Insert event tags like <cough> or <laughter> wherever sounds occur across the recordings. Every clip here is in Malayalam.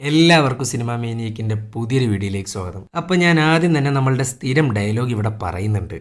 എല്ലാവർക്കും സിനിമ മേനിയക്കിന്റെ പുതിയൊരു വീഡിയോയിലേക്ക് സ്വാഗതം. അപ്പോൾ ഞാൻ ആദ്യം തന്നെ നമ്മളുടെ സ്ഥിരം ഡയലോഗ് ഇവിടെ പറയുന്നുണ്ട്.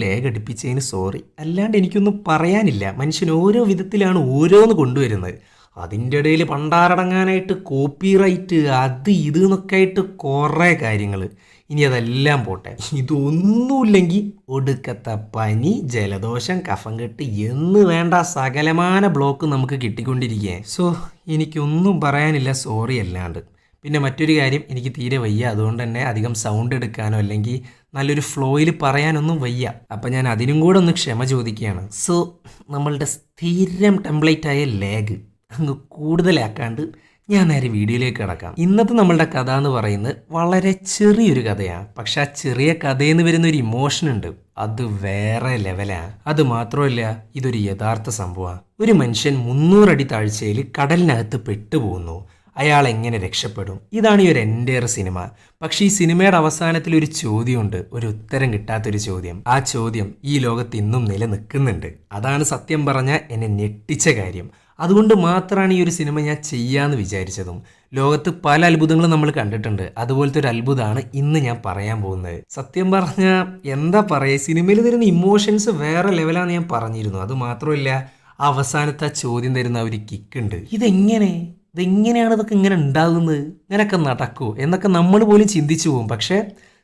ലേഖടിപ്പിച്ചതിന് സോറി അല്ലാണ്ട് എനിക്കൊന്നും പറയാനില്ല. മനുഷ്യൻ ഓരോ വിധത്തിലാണ് ഓരോന്ന് കൊണ്ടുവരുന്നത്. അതിന്റെ ഇടയിൽ പണ്ടാറടങ്ങാനായിട്ട് കോപ്പിറൈറ്റ് അത് ഇത് എന്നൊക്കെ ആയിട്ട് കുറേ കാര്യങ്ങൾ ഇനി അതെല്ലാം പോട്ടെ. ഇതൊന്നുമില്ലെങ്കിൽ ഒടുക്കത്തെ പനി ജലദോഷം കഫം കെട്ട് എന്ന് വേണ്ട സകലമാന ബ്ലോക്ക് നമുക്ക് കിട്ടിക്കൊണ്ടിരിക്കുക സോ എനിക്കൊന്നും പറയാനില്ല സോറി അല്ലാണ്ട്. പിന്നെ മറ്റൊരു കാര്യം എനിക്ക് തീരെ വയ്യ. അതുകൊണ്ട് തന്നെ അധികം സൗണ്ട് എടുക്കാനോ അല്ലെങ്കിൽ നല്ലൊരു ഫ്ലോയിൽ പറയാനൊന്നും വയ്യ. അപ്പം ഞാൻ അതിനും കൂടെ ഒന്ന് ക്ഷമ ചോദിക്കുകയാണ്. സോ നമ്മളുടെ സ്ഥിരം ടെംപ്ലേറ്റായ ലാഗ് അങ്ങ് കൂടുതലാക്കാണ്ട് ഞാൻ നേരെ വീഡിയോയിലേക്ക് കിടക്കാം. ഇന്നത്തെ നമ്മളുടെ കഥ എന്ന് പറയുന്നത് വളരെ ചെറിയൊരു കഥയാണ്. പക്ഷെ ആ ചെറിയ കഥയെന്ന് വരുന്ന ഒരു ഇമോഷൻ ഉണ്ട്. അത് വേറെ ലെവലാണ് അത് മാത്രമല്ല ഇതൊരു യഥാർത്ഥ സംഭവമാണ്. ഒരു മനുഷ്യൻ മുന്നൂറടി താഴ്ചയിൽ കടലിനകത്ത് പെട്ടുപോകുന്നു. അയാൾ എങ്ങനെ രക്ഷപ്പെടും? ഇതാണ് ഈ ഒരു എന്റെ സിനിമ പക്ഷേ ഈ സിനിമയുടെ അവസാനത്തിൽ ഒരു ചോദ്യമുണ്ട്. ഒരു ഉത്തരം കിട്ടാത്തൊരു ചോദ്യം. ആ ചോദ്യം ഈ ലോകത്ത് ഇന്നും നിലനിൽക്കുന്നുണ്ട്. അതാണ് സത്യം പറഞ്ഞ എന്നെ ഞെട്ടിച്ച കാര്യം. അതുകൊണ്ട് മാത്രമാണ് ഈ ഒരു സിനിമ ഞാൻ ചെയ്യാമെന്ന് വിചാരിച്ചതും. ലോകത്ത് പല അത്ഭുതങ്ങളും നമ്മൾ കണ്ടിട്ടുണ്ട്. അതുപോലത്തെ ഒരു അത്ഭുതമാണ് ഇന്ന് ഞാൻ പറയാൻ പോകുന്നത്. സത്യം പറഞ്ഞാൽ എന്താ പറയുക സിനിമയിൽ തരുന്ന ഇമോഷൻസ് വേറെ ലെവലാണ് ഞാൻ പറഞ്ഞിരുന്നു. അത് മാത്രമല്ല അവസാനത്തെ ആ ചോദ്യം തരുന്ന ഒരു കിക്കുണ്ട് ഇതെങ്ങനെ? ഇതെങ്ങനെയാണ് ഇതൊക്കെ ഇങ്ങനെ ഉണ്ടാകുന്നത്? ഇങ്ങനെയൊക്കെ നടക്കുമോ എന്നൊക്കെ നമ്മൾ പോലും ചിന്തിച്ചു പോകും. പക്ഷേ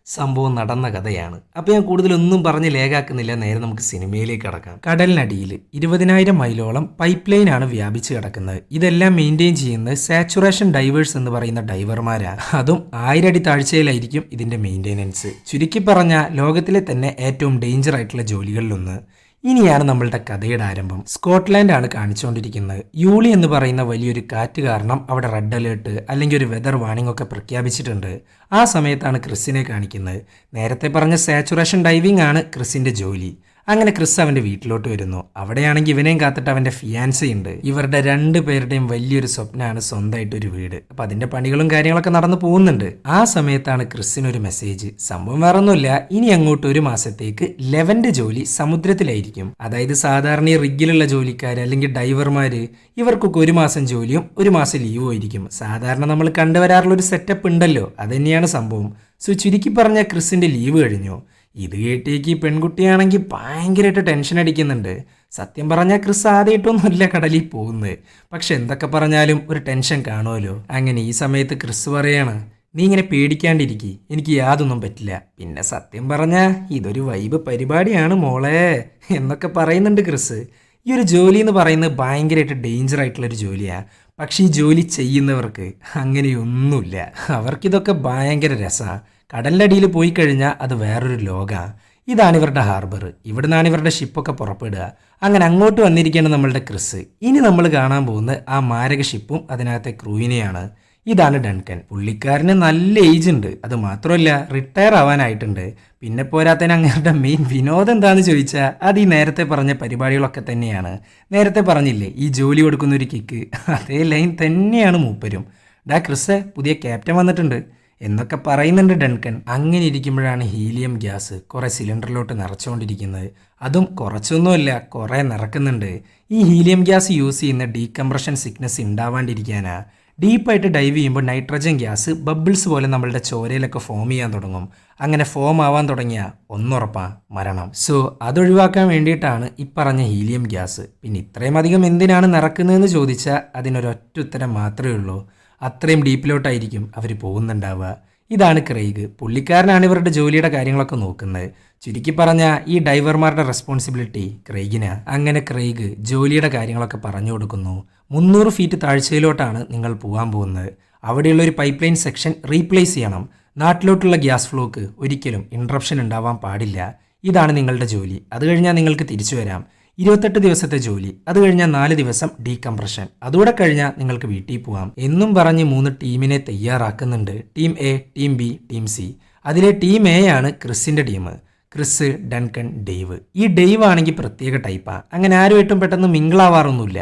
സംഭവം നടന്ന കഥയാണ്. അപ്പോൾ ഞാൻ കൂടുതലൊന്നും പറഞ്ഞ് ലേഖാക്കുന്നില്ല. നേരെ നമുക്ക് സിനിമയിലേക്ക് കടക്കാം. കടലിനടിയിൽ ഇരുപതിനായിരം മൈലോളം പൈപ്പ് ലൈൻ ആണ് വ്യാപിച്ച് കിടക്കുന്നത്. ഇതെല്ലാം മെയിന്റെയിൻ ചെയ്യുന്നത് സാച്ചുറേഷൻ ഡൈവേഴ്സ് എന്ന് പറയുന്ന ഡൈവർമാരാണ് അതും ആയിരടി താഴ്ചയിലായിരിക്കും ഇതിന്റെ മെയിന്റെനൻസ് ചുരുക്കി പറഞ്ഞാൽ ലോകത്തിലെ തന്നെ ഏറ്റവും ഡേഞ്ചർ ആയിട്ടുള്ള ജോലികളിലൊന്ന് ഇനിയാണ് നമ്മളുടെ കഥയുടെ ആരംഭം. സ്കോട്ട്ലാൻഡ് ആണ് കാണിച്ചുകൊണ്ടിരിക്കുന്നത്. യൂളി എന്ന് പറയുന്ന വലിയൊരു കാറ്റ് കാരണം അവിടെ റെഡ് അലേർട്ട് അല്ലെങ്കിൽ ഒരു വെതർ വാണിംഗ് ഒക്കെ പ്രഖ്യാപിച്ചിട്ടുണ്ട്. ആ സമയത്താണ് ക്രിസിനെ കാണിക്കുന്നത്. നേരത്തെ പറഞ്ഞ സാച്ചുറേഷൻ ഡൈവിംഗ് ആണ് ക്രിസിന്റെ ജോലി. അങ്ങനെ ക്രിസ് അവന്റെ വീട്ടിലോട്ട് വരുന്നു. അവിടെയാണെങ്കിൽ ഇവനെയും കാത്തിട്ട് അവന്റെ ഫിയാൻസി ഉണ്ട്. ഇവരുടെ രണ്ട് പേരുടെയും വലിയൊരു സ്വപ്നമാണ് സ്വന്തമായിട്ട് ഒരു വീട്. അപ്പൊ അതിന്റെ പണികളും കാര്യങ്ങളൊക്കെ നടന്നു പോകുന്നുണ്ട്. ആ സമയത്താണ് ക്രിസിനൊരു മെസ്സേജ് സംഭവം വേറെ ഒന്നുമില്ല ഇനി അങ്ങോട്ട് ഒരു മാസത്തേക്ക് ലെവന്റെ ജോലി സമുദ്രത്തിലായിരിക്കും. അതായത് സാധാരണ ഈ റിഗിലുള്ള ജോലിക്കാർ അല്ലെങ്കിൽ ഡൈവർമാര് ഇവർക്കൊക്കെ ഒരു മാസം ജോലിയും ഒരു മാസം ലീവും ആയിരിക്കും. സാധാരണ നമ്മൾ കണ്ടുവരാറുള്ള ഒരു സെറ്റപ്പ് ഉണ്ടല്ലോ. അതുതന്നെയാണ് സംഭവം. സോ ചുരുക്കി പറഞ്ഞ ക്രിസിന്റെ ലീവ് കഴിഞ്ഞു. ഇത് കേട്ടേക്ക് പെൺകുട്ടിയാണെങ്കിൽ ഭയങ്കരമായിട്ട് ടെൻഷൻ അടിക്കുന്നുണ്ട്. സത്യം പറഞ്ഞാൽ ക്രിസ് ആദ്യമായിട്ടൊന്നുമല്ല കടലിൽ പോകുന്നത്. പക്ഷെ എന്തൊക്കെ പറഞ്ഞാലും ഒരു ടെൻഷൻ കാണുമല്ലോ. അങ്ങനെ ഈ സമയത്ത് ക്രിസ് പറയാണ് നീ ഇങ്ങനെ പേടിക്കാണ്ടിരിക്കി എനിക്ക് യാതൊന്നും പറ്റില്ല. പിന്നെ സത്യം പറഞ്ഞാൽ ഇതൊരു വൈബ് പരിപാടിയാണ് മോളെ എന്നൊക്കെ പറയുന്നുണ്ട് ക്രിസ്. ഈ ഒരു ജോലി എന്ന് പറയുന്നത് ഭയങ്കരമായിട്ട് ഡേഞ്ചർ ആയിട്ടുള്ള ഒരു ജോലിയാണ് പക്ഷേ ഈ ജോലി ചെയ്യുന്നവർക്ക് അങ്ങനെയൊന്നുമില്ല. അവർക്കിതൊക്കെ ഭയങ്കര രസമാണ് കടലിന്റെ അടിയിൽ പോയി കഴിഞ്ഞാൽ അത് വേറൊരു ലോകമാണ് ഇതാണ് ഇവരുടെ ഹാർബർ. ഇവിടുന്നാണ് ഇവരുടെ ഷിപ്പൊക്കെ പുറപ്പെടുക. അങ്ങനെ അങ്ങോട്ട് വന്നിരിക്കുകയാണ് നമ്മളുടെ ക്രിസ്. ഇനി നമ്മൾ കാണാൻ പോകുന്ന ആ മാരക ഷിപ്പും അതിനകത്തെ ക്രൂവിനെയാണ്. ഇതാണ് ഡൺകൻ. പുള്ളിക്കാരന് നല്ല ഏജ് ഉണ്ട്. അത് മാത്രമല്ല റിട്ടയർ ആവാനായിട്ടുണ്ട്. പിന്നെ പോരാത്തതിന് അങ്ങേരുടെ മെയിൻ വിനോദം എന്താന്ന് ചോദിച്ചാൽ അത് ഈ നേരത്തെ പറഞ്ഞ പരിപാടികളൊക്കെ തന്നെയാണ്. നേരത്തെ പറഞ്ഞില്ലേ ഈ ജോലി കൊടുക്കുന്ന ഒരു കിക്ക് അതേ ലൈൻ തന്നെയാണ് മൂപ്പരും. ഡാ ക്രിസ് പുതിയ ക്യാപ്റ്റൻ വന്നിട്ടുണ്ട്. എന്നൊക്കെ പറയുന്നുണ്ട് ഡൺകൻ അങ്ങനെ ഇരിക്കുമ്പോഴാണ് ഹീലിയം ഗ്യാസ് കുറേ സിലിണ്ടറിലോട്ട് നിറച്ചുകൊണ്ടിരിക്കുന്നത്. അതും കുറച്ചൊന്നുമില്ല കുറേ നിറക്കുന്നുണ്ട്. ഈ ഹീലിയം ഗ്യാസ് യൂസ് ചെയ്യുന്ന ഡീകംപ്രഷൻ സിക്നസ് ഉണ്ടാവാണ്ടിരിക്കാനാ. ഡീപ്പായിട്ട് ഡൈവ് ചെയ്യുമ്പോൾ നൈട്രജൻ ഗ്യാസ് ബബിൾസ് പോലെ നമ്മളുടെ ചോരയിലൊക്കെ ഫോം ചെയ്യാൻ തുടങ്ങും. അങ്ങനെ ഫോം ആവാൻ തുടങ്ങിയ ഒന്നുറപ്പാ മരണം. സോ അതൊഴിവാക്കാൻ വേണ്ടിയിട്ടാണ് ഈ പറഞ്ഞ ഹീലിയം ഗ്യാസ്. പിന്നെ ഇത്രയും അധികം എന്തിനാണ് നിറക്കുന്നതെന്ന് ചോദിച്ചാൽ അതിനൊരൊറ്റ ഉത്തരം മാത്രമേ ഉള്ളൂ. അത്രയും ഡീപ്പിലോട്ടായിരിക്കും അവർ പോകുന്നുണ്ടാവുക. ഇതാണ് ക്രെയ്ഗ്. പുള്ളിക്കാരനാണ് ഇവരുടെ ജോലിയുടെ കാര്യങ്ങളൊക്കെ നോക്കുന്നത്. ചുരുക്കി പറഞ്ഞാൽ ഈ ഡൈവർമാരുടെ റെസ്പോൺസിബിലിറ്റി ക്രെയ്ഗിന് അങ്ങനെ ക്രെയ്ഗ് ജോലിയുടെ കാര്യങ്ങളൊക്കെ പറഞ്ഞു കൊടുക്കുന്നു. മുന്നൂറ് ഫീറ്റ് താഴ്ചയിലോട്ടാണ് നിങ്ങൾ പോകാൻ പോകുന്നത്. അവിടെയുള്ള ഒരു പൈപ്പ് ലൈൻ സെക്ഷൻ റീപ്ലേസ് ചെയ്യണം. നാട്ടിലോട്ടുള്ള ഗ്യാസ് ഫ്ലോക്ക് ഒരിക്കലും ഇൻട്രപ്ഷൻ ഉണ്ടാവാൻ പാടില്ല. ഇതാണ് നിങ്ങളുടെ ജോലി. അത് കഴിഞ്ഞാൽ നിങ്ങൾക്ക് തിരിച്ചു വരാം. ഇരുപത്തെട്ട് ദിവസത്തെ ജോലി അത് കഴിഞ്ഞാൽ നാല് ദിവസം ഡീകംപ്രഷൻ. അതുകൂടെ കഴിഞ്ഞാൽ നിങ്ങൾക്ക് വീട്ടിൽ പോകാം എന്നും പറഞ്ഞ് മൂന്ന് ടീമിനെ തയ്യാറാക്കുന്നുണ്ട്. Team A team B team C. അതിലെ ടീം എ ആണ് ക്രിസിന്റെ ടീം. ക്രിസ് ഡൺകൺ ഡെയ്വ് ഈ ഡെയ്വ് ആണെങ്കിൽ പ്രത്യേക ടൈപ്പാണ് അങ്ങനെ ആരുമായിട്ടും പെട്ടെന്ന് മിങ്കിളാവാറൊന്നുമില്ല.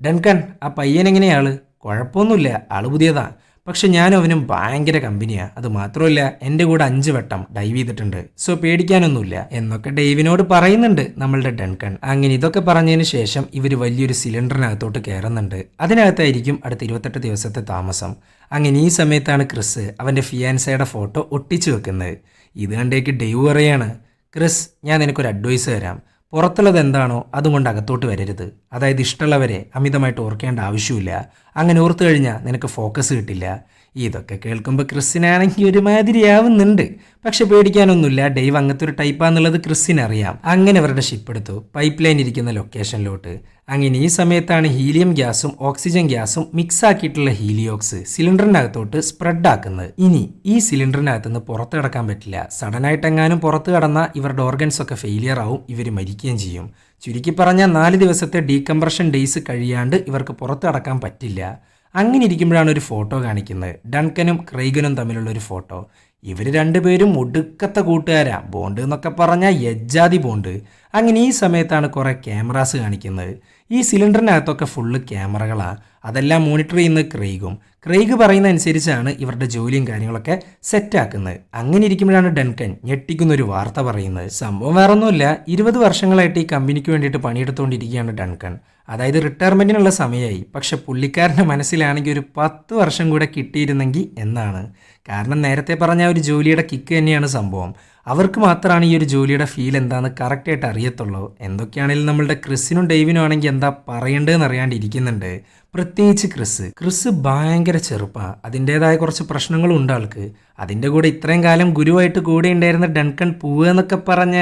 ഡൺകൺ ആ പയ്യൻ എങ്ങനെയാൾ കുഴപ്പമൊന്നുമില്ല. ആൾ പുതിയതാ. പക്ഷെ ഞാനും അവനും ഭയങ്കര കമ്പനിയാണ് അത് മാത്രമല്ല എന്റെ കൂടെ അഞ്ച് വട്ടം ഡൈവ് ചെയ്തിട്ടുണ്ട്. സോ പേടിക്കാനൊന്നുമില്ല. എന്നൊക്കെ ഡൈവിനോട് പറയുന്നുണ്ട് നമ്മളുടെ ഡൺകൺ അങ്ങനെ ഇതൊക്കെ പറഞ്ഞതിന് ശേഷം ഇവർ വലിയൊരു സിലിണ്ടറിനകത്തോട്ട് കയറുന്നുണ്ട്. അതിനകത്തായിരിക്കും അടുത്ത ഇരുപത്തെട്ട് ദിവസത്തെ താമസം. അങ്ങനെ ഈ സമയത്താണ് ക്രിസ് അവന്റെ ഫിയാൻസയുടെ ഫോട്ടോ ഒട്ടിച്ചു വെക്കുന്നത്. ഇത് കണ്ടേക്ക് ഡൈവ് പറയാണ് ക്രിസ് ഞാൻ നിനക്കൊരു അഡ്വൈസ് തരാം. പുറത്തുള്ളത് എന്താണോ അതുകൊണ്ട് അകത്തോട്ട് വരരുത്. അതായത് ഇഷ്ടമുള്ളവരെ അമിതമായിട്ട് ഓർക്കേണ്ട ആവശ്യമില്ല. അങ്ങനെ ഓർത്തു കഴിഞ്ഞാൽ നിനക്ക് ഫോക്കസ് കിട്ടില്ല. ഇതൊക്കെ കേൾക്കുമ്പോൾ ക്രിസ്സിനാണെങ്കിൽ ഒരുമാതിരിയാവുന്നുണ്ട്. പക്ഷെ പേടിക്കാനൊന്നുമില്ല ഡൈവ് അങ്ങനത്തെ ഒരു ടൈപ്പാന്നുള്ളത് ക്രിസ്സിന് അറിയാം. അങ്ങനെ അവരുടെ ഷിപ്പ് എടുത്തു. പൈപ്പ് ലൈൻ ഇരിക്കുന്ന ലൊക്കേഷനിലോട്ട് അങ്ങനെ ഈ സമയത്താണ് ഹീലിയം ഗ്യാസും ഓക്സിജൻ ഗ്യാസും മിക്സ് ആക്കിയിട്ടുള്ള ഹീലിയോക്സ് സിലിണ്ടറിനകത്തോട്ട് സ്പ്രെഡ് ആക്കുന്നത്. ഇനി ഈ സിലിണ്ടറിനകത്ത് നിന്ന് പുറത്ത് കിടക്കാൻ പറ്റില്ല. സഡനായിട്ട് എങ്ങാനും പുറത്ത് കടന്നാൽ ഇവരുടെ ഓർഗൻസ് ഒക്കെ ഫെയിലിയർ ആവും ഇവർ മരിക്കുകയും ചെയ്യും. ചുരുക്കി പറഞ്ഞാൽ നാല് ദിവസത്തെ ഡീകംപ്രഷൻ ഡേയ്സ് കഴിയാണ്ട് ഇവർക്ക് പുറത്ത് കടക്കാൻ പറ്റില്ല. അങ്ങനെ ഇരിക്കുമ്പോഴാണ് ഒരു ഫോട്ടോ കാണിക്കുന്നത്. ഡൺകനും ക്രൈഗനും തമ്മിലുള്ള ഒരു ഫോട്ടോ. ഇവർ രണ്ടുപേരും ഒടുക്കത്തെ കൂട്ടുകാരാ. ബോണ്ട് എന്നൊക്കെ പറഞ്ഞാൽ യജ്ജാതി ബോണ്ട്. അങ്ങനെ ഈ സമയത്താണ് കുറേ ക്യാമറാസ് കാണിക്കുന്നത്. ഈ സിലിണ്ടറിനകത്തൊക്കെ ഫുള്ള് ക്യാമറകളാണ് അതെല്ലാം മോണിറ്റർ ചെയ്യുന്നത് ക്രെയ്ഗും. ക്രെയ്ഗ് പറയുന്ന അനുസരിച്ചാണ് ഇവരുടെ ജോലിയും കാര്യങ്ങളൊക്കെ സെറ്റാക്കുന്നത്. അങ്ങനെ ഇരിക്കുമ്പോഴാണ് ഡൻകൻ ഞെട്ടിക്കുന്ന ഒരു വാർത്ത പറയുന്നത്. സംഭവം വേറൊന്നുമില്ല. ഇരുപത് വർഷങ്ങളായിട്ട് ഈ കമ്പനിക്ക് വേണ്ടിയിട്ട് പണിയെടുത്തുകൊണ്ടിരിക്കുകയാണ് ഡൺകൺ അതായത് റിട്ടയർമെന്റിനുള്ള സമയമായി. പക്ഷെ പുള്ളിക്കാരന്റെ മനസ്സിലാണെങ്കിൽ ഒരു പത്ത് വർഷം കൂടെ കിട്ടിയിരുന്നെങ്കിൽ എന്നാണ്. കാരണം നേരത്തെ പറഞ്ഞ ഒരു ജോലിയുടെ കിക്ക് തന്നെയാണ് സംഭവം. അവർക്ക് മാത്രമാണ് ഈ ഒരു ജോലിയുടെ ഫീൽ എന്താണെന്ന് കറക്റ്റായിട്ട് അറിയത്തുള്ളൂ. എന്തൊക്കെയാണെങ്കിലും നമ്മളുടെ ക്രിസിനും ഡേവിനും ആണെങ്കിൽ എന്താ പറയേണ്ടതെന്ന് അറിയാണ്ടിരിക്കുന്നുണ്ട്. പ്രത്യേകിച്ച് ക്രിസ്. ക്രിസ് ഭയങ്കര ചെറുപ്പാണ് അതിന്റേതായ കുറച്ച് പ്രശ്നങ്ങളും ഉണ്ട് ആൾക്ക്. അതിന്റെ കൂടെ ഇത്രയും കാലം ഗുരുവായിട്ട് കൂടെ ഉണ്ടായിരുന്ന ഡൺകൺ പോവുക എന്നൊക്കെ പറഞ്ഞ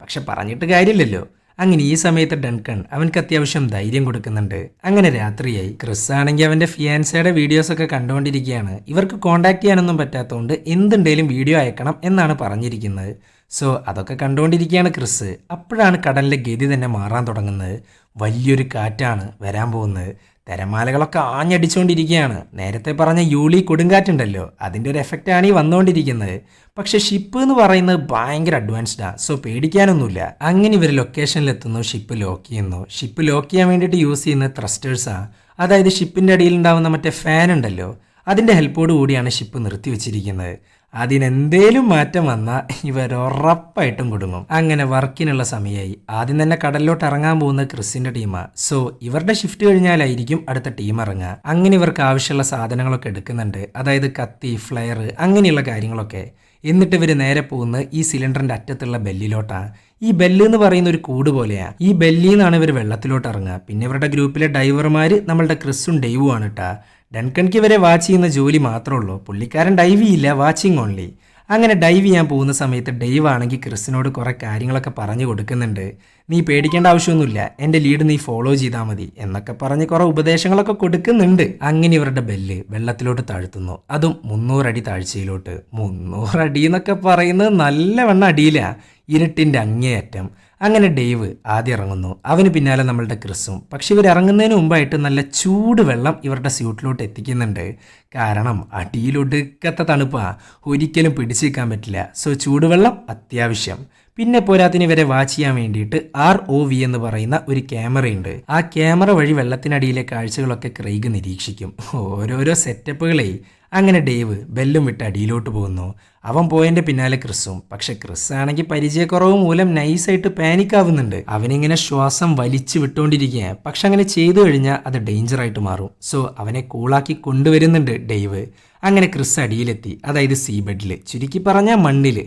പക്ഷെ പറഞ്ഞിട്ട് കാര്യമില്ലല്ലോ. അങ്ങനെ ഈ സമയത്ത് ഡൺകൺ അവൻക്ക് അത്യാവശ്യം ധൈര്യം കൊടുക്കുന്നുണ്ട്. അങ്ങനെ രാത്രിയായി ക്രിസ് ആണെങ്കിൽ അവന്റെ ഫിയാൻസയുടെ വീഡിയോസ് ഒക്കെ കണ്ടുകൊണ്ടിരിക്കുകയാണ്. ഇവർക്ക് കോണ്ടാക്ട് ചെയ്യാനൊന്നും പറ്റാത്തതുകൊണ്ട് എന്തുണ്ടെങ്കിലും വീഡിയോ അയക്കണം എന്നാണ് പറഞ്ഞിരിക്കുന്നത്. സോ അതൊക്കെ കണ്ടുകൊണ്ടിരിക്കുകയാണ് ക്രിസ് അപ്പോഴാണ് കടലിലെ ഗതി തന്നെ മാറാൻ തുടങ്ങുന്നത്. വലിയൊരു കാറ്റാണ് വരാൻ പോകുന്നത്. തിരമാലകളൊക്കെ ആഞ്ഞടിച്ചുകൊണ്ടിരിക്കുകയാണ്. നേരത്തെ പറഞ്ഞ യൂളി കൊടുങ്കാറ്റുണ്ടല്ലോ അതിന്റെ ഒരു എഫക്റ്റാണ് ഈ വന്നുകൊണ്ടിരിക്കുന്നത്. പക്ഷെ ഷിപ്പ് എന്ന് പറയുന്നത് ഭയങ്കര അഡ്വാൻസ്ഡാണ് സോ പേടിക്കാനൊന്നുമില്ല. അങ്ങനെ ഇവർ ലൊക്കേഷനിൽ എത്തുന്നു ഷിപ്പ് ലോക്ക് ചെയ്യുന്നു. ഷിപ്പ് ലോക്ക് ചെയ്യാൻ വേണ്ടിയിട്ട് യൂസ് ചെയ്യുന്ന ത്രസ്റ്റേഴ്സാണ് അതായത് ഷിപ്പിന്റെ അടിയിൽ ഉണ്ടാവുന്ന മറ്റേ ഫാൻ ഉണ്ടല്ലോ അതിന്റെ ഹെൽപ്പോട് കൂടിയാണ് ഷിപ്പ് നിർത്തി വെച്ചിരിക്കുന്നത്. അതിനെന്തേലും മാറ്റം വന്നാൽ ഇവർ ഉറപ്പായിട്ടും കുടുങ്ങും. അങ്ങനെ വർക്കിനുള്ള സമയമായി ആദ്യം തന്നെ കടലിലോട്ട് ഇറങ്ങാൻ പോകുന്ന ക്രിസിന്റെ ടീമാണ് സോ ഇവരുടെ ഷിഫ്റ്റ് കഴിഞ്ഞാലായിരിക്കും അടുത്ത ടീം ഇറങ്ങുക. അങ്ങനെ ഇവർക്ക് ആവശ്യമുള്ള സാധനങ്ങളൊക്കെ എടുക്കുന്നുണ്ട്. അതായത് കത്തി ഫ്ലയർ അങ്ങനെയുള്ള കാര്യങ്ങളൊക്കെ. എന്നിട്ട് ഇവർ നേരെ പോകുന്നത് ഈ സിലിണ്ടറിന്റെ അറ്റത്തുള്ള ബെല്ലിലോട്ടാണ് ഈ ബെല്ല് എന്ന് പറയുന്ന ഒരു കൂട് പോലെയാണ് ഈ ബെല്ലിൽ നിന്നാണ് ഇവർ വെള്ളത്തിലോട്ട് ഇറങ്ങുക. പിന്നെ ഇവരുടെ ഗ്രൂപ്പിലെ ഡൈവർമാർ നമ്മളുടെ ക്രിസും ഡൈവും ആണ് കേട്ടാ ഡൺകൺക്ക് ഇവരെ വാച്ച് ചെയ്യുന്ന ജോലി മാത്രമേ ഉള്ളൂ. പുള്ളിക്കാരൻ ഡൈവ് ചെയ്യില്ല. Watching only. അങ്ങനെ ഡൈവ് ചെയ്യാൻ പോകുന്ന സമയത്ത് ഡൈവ് ആണെങ്കിൽ ക്രിസിനോട് കുറേ കാര്യങ്ങളൊക്കെ പറഞ്ഞു കൊടുക്കുന്നുണ്ട്. നീ പേടിക്കേണ്ട ആവശ്യമൊന്നുമില്ല. എന്റെ ലീഡ് നീ ഫോളോ ചെയ്താൽ മതി എന്നൊക്കെ പറഞ്ഞ് കുറേ ഉപദേശങ്ങളൊക്കെ കൊടുക്കുന്നുണ്ട്. അങ്ങനെ ഇവരുടെ ബെല്ല് വെള്ളത്തിലോട്ട് താഴ്ത്തുന്നു. അതും മുന്നൂറടി താഴ്ചയിലോട്ട്. മുന്നൂറടി എന്നൊക്കെ പറയുന്നത് നല്ലവണ്ണം അടിയില്ല. ഇരുട്ടിന്റെ അങ്ങേയറ്റം. അങ്ങനെ ഡേവ് ആദ്യം ഇറങ്ങുന്നു. അവന് പിന്നാലെ നമ്മളുടെ ക്രിസും. പക്ഷെ ഇവർ ഇറങ്ങുന്നതിന് മുമ്പായിട്ട് നല്ല ചൂട് വെള്ളം ഇവരുടെ സ്യൂട്ടിലോട്ട് എത്തിക്കുന്നുണ്ട്. കാരണം അടിയിലൊടുക്കത്തെ തണുപ്പാണ് ഒരിക്കലും പിടിച്ചേക്കാൻ പറ്റില്ല. സോ ചൂടുവെള്ളം അത്യാവശ്യം. പിന്നെ പോരാത്തിന് ഇവരെ വാച്ച് ചെയ്യാൻ വേണ്ടിയിട്ട് ആർ ഒ വി എന്ന് പറയുന്ന ഒരു ക്യാമറ ഉണ്ട് ആ ക്യാമറ വഴി വെള്ളത്തിനടിയിലെ കാഴ്ചകളൊക്കെ ക്രൈഗ് നിരീക്ഷിക്കും. ഓരോരോ സെറ്റപ്പുകളെ അങ്ങനെ ഡേവ് ബെല്ലും വിട്ട് അടിയിലോട്ട് പോകുന്നു. അവൻ പോയതിന്റെ പിന്നാലെ ക്രിസും. പക്ഷെ ക്രിസ് ആണെങ്കിൽ പരിചയക്കുറവ് മൂലം നൈസായിട്ട് പാനിക് ആവുന്നുണ്ട് അവനിങ്ങനെ ശ്വാസം വലിച്ചു വിട്ടുകൊണ്ടിരിക്കുക പക്ഷെ അങ്ങനെ ചെയ്തു കഴിഞ്ഞാൽ അത് ഡേഞ്ചർ ആയിട്ട് മാറും. സോ അവനെ കൂളാക്കി കൊണ്ടുവരുന്നുണ്ട് ഡേവ്. അങ്ങനെ ക്രിസ് അടിയിലെത്തി. അതായത് സീ ചുരുക്കി പറഞ്ഞാൽ മണ്ണിൽ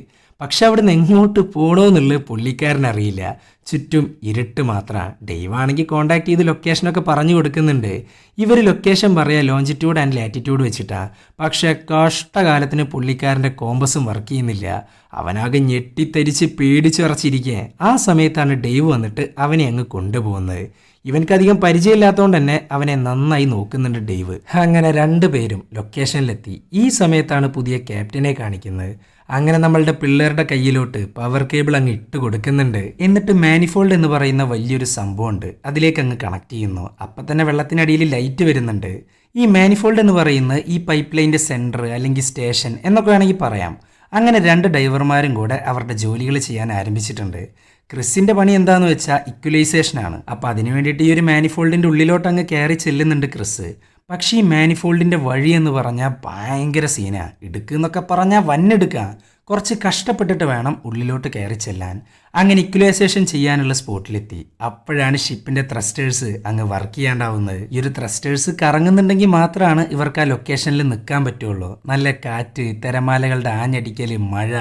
പക്ഷെ അവിടുന്ന് എങ്ങോട്ട് പോകണമെന്നുള്ളത് പുള്ളിക്കാരനറിയില്ല. ചുറ്റും ഇരുട്ട് മാത്രമാണ് ദൈവമാണെങ്കിൽ കോണ്ടാക്ട് ചെയ്ത് ലൊക്കേഷനൊക്കെ പറഞ്ഞു കൊടുക്കുന്നുണ്ട്. ഇവർ ലൊക്കേഷൻ പറയാ ലോഞ്ചിറ്റ്യൂഡ് ആൻഡ് ലാറ്റിറ്റ്യൂഡ് വെച്ചിട്ടാണ് പക്ഷേ കഷ്ടകാലത്തിന് പുള്ളിക്കാരന്റെ കോമ്പസും വർക്ക് ചെയ്യുന്നില്ല. അവനാകെ ഞെട്ടിത്തരിച്ച് പേടിച്ച് വിറച്ചിരിക്കേ ആ സമയത്താണ് ഡെയ്വ് വന്നിട്ട് അവനെ അങ്ങ് കൊണ്ടുപോകുന്നത്. ഇവൻക്കധികം പരിചയമില്ലാത്തതുകൊണ്ട് തന്നെ അവനെ നന്നായി നോക്കുന്നുണ്ട് ഡെയ്വ് അങ്ങനെ രണ്ടുപേരും ലൊക്കേഷനിലെത്തി ഈ സമയത്താണ് പുതിയ ക്യാപ്റ്റനെ കാണിക്കുന്നത്. അങ്ങനെ നമ്മളുടെ പിള്ളേരുടെ കയ്യിലോട്ട് പവർ കേബിൾ അങ്ങ് ഇട്ട് കൊടുക്കുന്നുണ്ട്. എന്നിട്ട് മാനിഫോൾഡ് എന്ന് പറയുന്ന വലിയൊരു സംഭവമുണ്ട്. അതിലേക്ക് അങ്ങ് കണക്ട് ചെയ്യുന്നു. അപ്പം തന്നെ വെള്ളത്തിനടിയിൽ ലൈറ്റ് വരുന്നുണ്ട്. ഈ മാനിഫോൾഡ് എന്ന് പറയുന്ന ഈ പൈപ്പ് ലൈന്റെ സെന്റർ അല്ലെങ്കിൽ സ്റ്റേഷൻ എന്നൊക്കെ വേണമെങ്കിൽ പറയാം. അങ്ങനെ രണ്ട് ഡൈവർമാരും കൂടെ അവരുടെ ജോലികൾ ചെയ്യാൻ ആരംഭിച്ചിട്ടുണ്ട്. ക്രിസിന്റെ പണി എന്താണെന്ന് വെച്ചാൽ ഇക്വലൈസേഷനാണ് അപ്പോൾ അതിനു വേണ്ടിയിട്ട് ഈ ഒരു മാനിഫോൾഡിന്റെ ഉള്ളിലോട്ട് അങ്ങ് കയറി ചെല്ലുന്നുണ്ട് ക്രിസ് പക്ഷേ ഈ മാനിഫോൾഡിന്റെ വഴി എന്ന് പറഞ്ഞാൽ ഭയങ്കര സീനാ. ഇടുക്കെന്നൊക്കെ പറഞ്ഞാൽ വന്നെടുക്കുക കുറച്ച് കഷ്ടപ്പെട്ടിട്ട് വേണം ഉള്ളിലോട്ട് കയറി ചെല്ലാൻ. അങ്ങനെ ഇക്വലൈസേഷൻ ചെയ്യാനുള്ള സ്പോട്ടിലെത്തി അപ്പോഴാണ് ഷിപ്പിന്റെ ത്രസ്റ്റേഴ്സ് അങ്ങ് വർക്ക് ചെയ്യാണ്ടാവുന്നത്. ഈ ഒരു ത്രസ്റ്റേഴ്സ് കറങ്ങുന്നുണ്ടെങ്കിൽ മാത്രമാണ് ഇവർക്ക് ആ ലൊക്കേഷനിൽ നിൽക്കാൻ പറ്റുള്ളൂ. നല്ല കാറ്റ് തിരമാലകളുടെ ആഞ്ഞടിക്കൽ മഴ.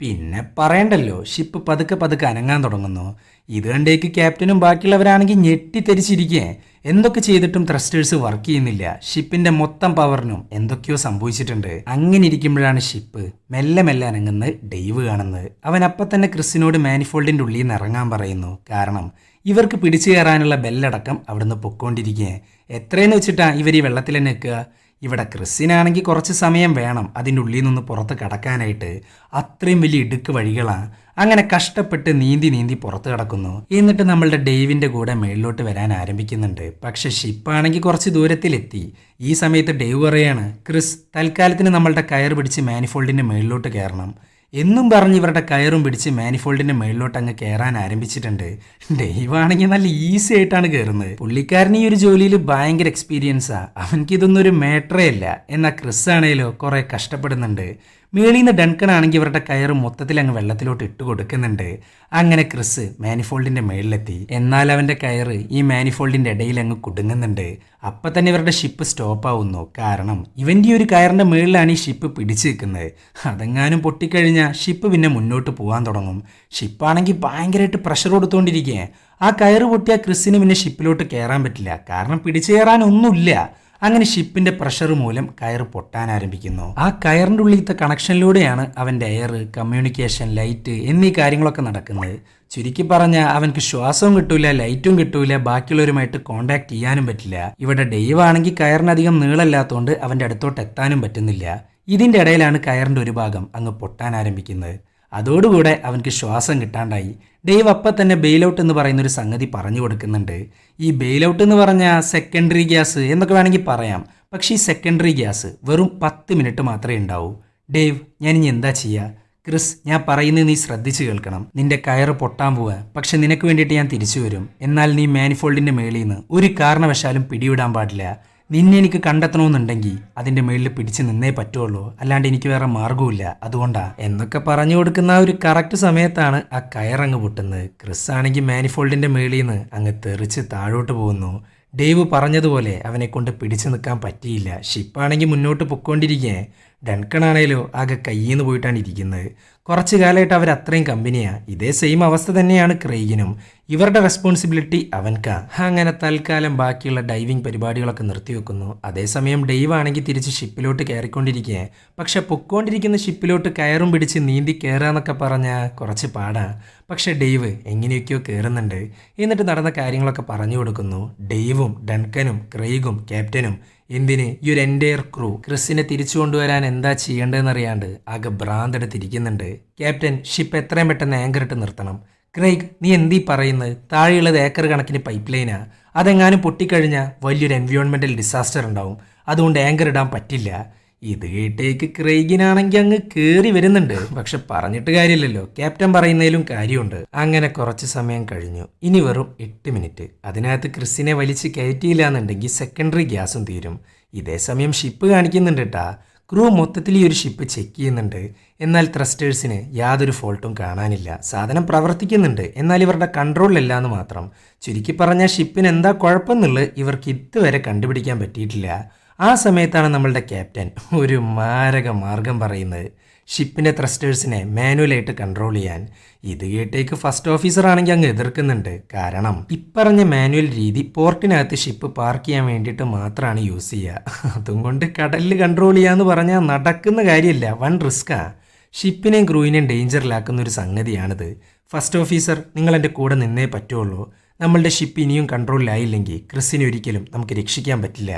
പിന്നെ പറയണ്ടല്ലോ ഷിപ്പ് പതുക്കെ പതുക്കെ അനങ്ങാൻ തുടങ്ങുന്നു. ഇത് കണ്ടേക്ക് ക്യാപ്റ്റനും ബാക്കിയുള്ളവരാണെങ്കിൽ ഞെട്ടിത്തെരിച്ചിരിക്കേ. എന്തൊക്കെ ചെയ്തിട്ടും ത്രസ്റ്റേഴ്സ് വർക്ക് ചെയ്യുന്നില്ല. ഷിപ്പിന്റെ മൊത്തം പവറിനും എന്തൊക്കെയോ സംഭവിച്ചിട്ടുണ്ട്. അങ്ങനെ ഇരിക്കുമ്പോഴാണ് ഷിപ്പ് മെല്ലെ മെല്ലെ അനങ്ങുന്ന ഡെയ്വ് കാണുന്നത്. അവൻ അപ്പം തന്നെ ക്രിസ്സിനോട് മാനിഫോൾഡിന്റെ ഉള്ളിൽ നിന്ന് ഇറങ്ങാൻ പറയുന്നു. കാരണം ഇവർക്ക് പിടിച്ചു കയറാനുള്ള ബെല്ലടക്കം അവിടുന്ന് പൊക്കോണ്ടിരിക്കുകയാണ്. എത്രയെന്ന് വെച്ചിട്ടാ ഇവർ ഈ വെള്ളത്തിൽ തന്നെ നിൽക്കുക? ഇവിടെ ക്രിസ്സിനാണെങ്കിൽ കുറച്ച് സമയം വേണം അതിന്റെ ഉള്ളിൽ നിന്ന് പുറത്ത് കടക്കാനായിട്ട്. അത്രയും വലിയ ഇടുക്ക് വഴികളാണ് അങ്ങനെ കഷ്ടപ്പെട്ട് നീന്തി നീന്തി പുറത്ത് കിടക്കുന്നു. എന്നിട്ട് നമ്മളുടെ ഡേവിന്റെ കൂടെ മേളിലോട്ട് വരാൻ ആരംഭിക്കുന്നുണ്ട്. പക്ഷെ ഷിപ്പാണെങ്കിൽ കുറച്ച് ദൂരത്തിലെത്തി. ഈ സമയത്ത് ഡേവ് പറയാണ് ക്രിസ് തൽക്കാലത്തിന് നമ്മളുടെ കയർ പിടിച്ച് മാനിഫോൾഡിന്റെ മേളിലോട്ട് കയറണം. എന്നും പറഞ്ഞ് ഇവരുടെ കയറും പിടിച്ച് മാനിഫോൾഡിന്റെ മേളിലോട്ട് അങ്ങ് കയറാൻ ആരംഭിച്ചിട്ടുണ്ട്. ദൈവാണെങ്കിൽ നല്ല ഈസി ആയിട്ടാണ് കയറുന്നത് പുള്ളിക്കാരൻ ഈ ഒരു ജോലിയിൽ ഭയങ്കര എക്സ്പീരിയൻസാ അവൻക്ക് ഇതൊന്നും ഒരു മാറ്ററേ അല്ല എന്നാൽ ക്രിസ് ആണേലോ കുറെ കഷ്ടപ്പെടുന്നുണ്ട്. മേളിൽ നിന്ന് ആണെങ്കിൽ ഇവരുടെ കയറ് മൊത്തത്തിൽ അങ്ങ് വെള്ളത്തിലോട്ട് ഇട്ട് കൊടുക്കുന്നുണ്ട്. അങ്ങനെ ക്രിസ് മാനിഫോൾഡിന്റെ മേളിലെത്തി. എന്നാൽ അവന്റെ കയറ് ഈ മാനിഫോൾഡിന്റെ ഇടയിൽ അങ്ങ് കുടുങ്ങുന്നുണ്ട്. അപ്പൊ തന്നെ ഇവരുടെ ഷിപ്പ് സ്റ്റോപ്പ് ആവുന്നു കാരണം ഇവന്റെ ഈ ഒരു കയറിന്റെ മേളിലാണ് ഈ ഷിപ്പ് പിടിച്ചു നിൽക്കുന്നത് അതെങ്ങാനും പൊട്ടിക്കഴിഞ്ഞാൽ ഷിപ്പ് പിന്നെ മുന്നോട്ട് പോകാൻ തുടങ്ങും. ഷിപ്പാണെങ്കിൽ ഭയങ്കരമായിട്ട് പ്രഷർ കൊടുത്തുകൊണ്ടിരിക്കുകയാണ് ആ കയറ് പൊട്ടിയ ക്രിസിന് പിന്നെ ഷിപ്പിലോട്ട് കയറാൻ പറ്റില്ല. കാരണം പിടിച്ചു കയറാനൊന്നുമില്ല അങ്ങനെ ഷിപ്പിന്റെ പ്രഷർ മൂലം കയർ പൊട്ടാൻ ആരംഭിക്കുന്നു. ആ കയറിന്റെ ഉള്ളിലത്തെ കണക്ഷനിലൂടെയാണ് അവന്റെ എയർ കമ്മ്യൂണിക്കേഷൻ ലൈറ്റ് എന്നീ കാര്യങ്ങളൊക്കെ നടക്കുന്നത്. ചുരുക്കി പറഞ്ഞ അവൻക്ക് ശ്വാസവും കിട്ടൂല ലൈറ്റും കിട്ടൂല ബാക്കിയുള്ളവരുമായിട്ട് കോണ്ടാക്ട് ചെയ്യാനും പറ്റില്ല. ഇവിടെ ഡെയ്വ് ആണെങ്കിൽ കയറിനധികം നീളല്ലാത്തതുകൊണ്ട് അവന്റെ അടുത്തോട്ട് എത്താനും പറ്റുന്നില്ല. ഇതിന്റെ ഇടയിലാണ് കയറിന്റെ ഒരു ഭാഗം അങ്ങ് പൊട്ടാൻ ആരംഭിക്കുന്നത്. അതോടുകൂടെ അവനക്ക് ശ്വാസം കിട്ടാണ്ടായി. ഡേവ് അപ്പം തന്നെ ബെയിലൗട്ട് എന്ന് പറയുന്ന ഒരു സംഗതി പറഞ്ഞു കൊടുക്കുന്നുണ്ട്. ഈ ബെയിലൗട്ട് എന്ന് പറഞ്ഞാൽ സെക്കൻഡറി ഗ്യാസ് എന്നൊക്കെ വേണമെങ്കിൽ പറയാം. പക്ഷേ ഈ സെക്കൻഡറി ഗ്യാസ് വെറും പത്ത് മിനിറ്റ് മാത്രമേ ഉണ്ടാവൂ. ഡേവ് ഞാൻ ഇനി എന്താ ചെയ്യുക ക്രിസ് ഞാൻ പറയുന്നത് നീ ശ്രദ്ധിച്ചു കേൾക്കണം. നിന്റെ കയറ് പൊട്ടാൻ പോവാ. പക്ഷെ നിനക്ക് വേണ്ടിയിട്ട് ഞാൻ തിരിച്ചു വരും. എന്നാൽ നീ മാനിഫോൾഡിന്റെ മേളിൽ നിന്ന് ഒരു കാരണവശാലും പിടിവിടാൻ പാടില്ല. നിന്നെ എനിക്ക് കണ്ടെത്തണമെന്നുണ്ടെങ്കിൽ അതിന്റെ മേളിൽ പിടിച്ച് നിന്നേ പറ്റുള്ളൂ. അല്ലാണ്ട് എനിക്ക് വേറെ മാർഗവുമില്ല അതുകൊണ്ടാ. എന്നൊക്കെ പറഞ്ഞു കൊടുക്കുന്ന ആ ഒരു കറക്റ്റ് സമയത്താണ് ആ കയറങ്ങ് പൊട്ടുന്നത്. ക്രിസ് ആണെങ്കിൽ മാനിഫോൾഡിന്റെ മേളിൽ നിന്ന് അങ്ങ് തെറിച്ച് താഴോട്ട് പോകുന്നു. ഡേവ് പറഞ്ഞതുപോലെ അവനെ കൊണ്ട് പിടിച്ചു നിൽക്കാൻ പറ്റിയില്ല. ഷിപ്പാണെങ്കിൽ മുന്നോട്ട് പൊക്കോണ്ടിരിക്കേ ഡൺകണാണേലോ ആകെ കയ്യിൽ നിന്ന് പോയിട്ടാണ് ഇരിക്കുന്നത്. കുറച്ച് കാലമായിട്ട് അവർ അത്രയും കമ്പനിയാണ് ഇതേ സെയിം അവസ്ഥ തന്നെയാണ് ക്രെയ്ഗിനും. ഇവരുടെ റെസ്പോൺസിബിലിറ്റി അവൻക്കാ. അങ്ങനെ തൽക്കാലം ബാക്കിയുള്ള ഡൈവിംഗ് പരിപാടികളൊക്കെ നിർത്തിവെക്കുന്നു അതേസമയം ഡൈവ് ആണെങ്കിൽ തിരിച്ച് ഷിപ്പിലോട്ട് കയറിക്കൊണ്ടിരിക്കുക പക്ഷെ പൊക്കോണ്ടിരിക്കുന്ന ഷിപ്പിലോട്ട് കയറും പിടിച്ച് നീന്തി കയറാന്നൊക്കെ പറഞ്ഞാൽ കുറച്ച് പാടാ. പക്ഷെ ഡെയ്വ് എങ്ങനെയൊക്കെയോ കയറുന്നുണ്ട് എന്നിട്ട് നടന്ന കാര്യങ്ങളൊക്കെ പറഞ്ഞു കൊടുക്കുന്നു. ഡെയ്വും ഡൻകനും ക്രെയ്ഗും ക്യാപ്റ്റനും എന്തിന്? ഈ ഒരു എന്റെയർ ക്രൂ ക്രിസിനെ തിരിച്ചു കൊണ്ടുവരാൻ എന്താ ചെയ്യേണ്ടതെന്ന് അറിയാണ്ട് ആകെ ഭ്രാന്തെടുത്തിരിക്കുന്നുണ്ട് ക്യാപ്റ്റൻ ഷിപ്പ് എത്രയും പെട്ടെന്ന് ആങ്കർ ഇട്ട് നിർത്തണം. ക്രൈഗ് നീ എന്തീ പറയുന്നത്? താഴെയുള്ളത് ഏക്കർ കണക്കിന് പൈപ്പ് ലൈനാ അതെങ്ങാനും പൊട്ടിക്കഴിഞ്ഞാൽ വലിയൊരു എൻവയോൺമെന്റൽ ഡിസാസ്റ്റർ ഉണ്ടാവും. അതുകൊണ്ട് ആങ്കർ ഇടാൻ പറ്റില്ല. ഇത് കേട്ടേക്ക് ക്രൈഗിനാണെങ്കിൽ അങ്ങ് കേറി വരുന്നുണ്ട്. പക്ഷെ പറഞ്ഞിട്ട് കാര്യമില്ലല്ലോ. ക്യാപ്റ്റൻ പറയുന്നതിലും കാര്യമുണ്ട്. അങ്ങനെ കുറച്ച് സമയം കഴിഞ്ഞു. ഇനി വെറും എട്ട് മിനിറ്റ്. അതിനകത്ത് ക്രിസിനെ വലിച്ച് കയറ്റിയില്ല എന്നുണ്ടെങ്കിൽ സെക്കൻഡറി ഗ്യാസും തീരും. ഇതേ സമയം ഷിപ്പ് കാണിക്കുന്നുണ്ട് കേട്ടാ ക്രൂ മൊത്തത്തിൽ ഈ ഒരു ഷിപ്പ് ചെക്ക് ചെയ്യുന്നുണ്ട്. എന്നാൽ ത്രസ്റ്റേഴ്സിന് യാതൊരു ഫോൾട്ടും കാണാനില്ല. സാധനം പ്രവർത്തിക്കുന്നുണ്ട്. എന്നാൽ ഇവരുടെ കൺട്രോളിലല്ല എന്ന് മാത്രം. ചുരുക്കി പറഞ്ഞാൽ ഷിപ്പിന് എന്താ കുഴപ്പമെന്നുള്ളത് ഇവർക്ക് ഇതുവരെ കണ്ടുപിടിക്കാൻ പറ്റിയിട്ടില്ല. ആ സമയത്താണ് നമ്മളുടെ ക്യാപ്റ്റൻ ഒരു മാരക മാർഗം പറയുന്നത്. ഷിപ്പിന്റെ ത്രസ്റ്റേഴ്സിനെ മാനുവലായിട്ട് കൺട്രോൾ ചെയ്യാൻ ഇത് കേട്ടേക്ക് ഫസ്റ്റ് ഓഫീസർ ആണെങ്കിൽ അങ്ങ് എതിർക്കുന്നുണ്ട്. കാരണം ഇപ്പറഞ്ഞ മാനുവൽ രീതി പോർട്ടിനകത്ത് ഷിപ്പ് പാർക്ക് ചെയ്യാൻ വേണ്ടിയിട്ട് മാത്രമാണ് യൂസ് ചെയ്യുക. അതും കൊണ്ട് കടലിൽ കൺട്രോൾ ചെയ്യാന്ന് പറഞ്ഞാൽ നടക്കുന്ന കാര്യമില്ല വൺ റിസ്ക്കാണ് ഷിപ്പിനെയും ക്രൂവിനെയും ഡേഞ്ചറിലാക്കുന്ന ഒരു സംഗതിയാണിത്. ഫസ്റ്റ് ഓഫീസർ നിങ്ങൾ എന്റെ കൂടെ നിന്നേ പറ്റുള്ളൂ. നമ്മളുടെ ഷിപ്പ് ഇനിയും കൺട്രോളിലായില്ലെങ്കിൽ ക്രിസിനെ ഒരിക്കലും നമുക്ക് രക്ഷിക്കാൻ പറ്റില്ല.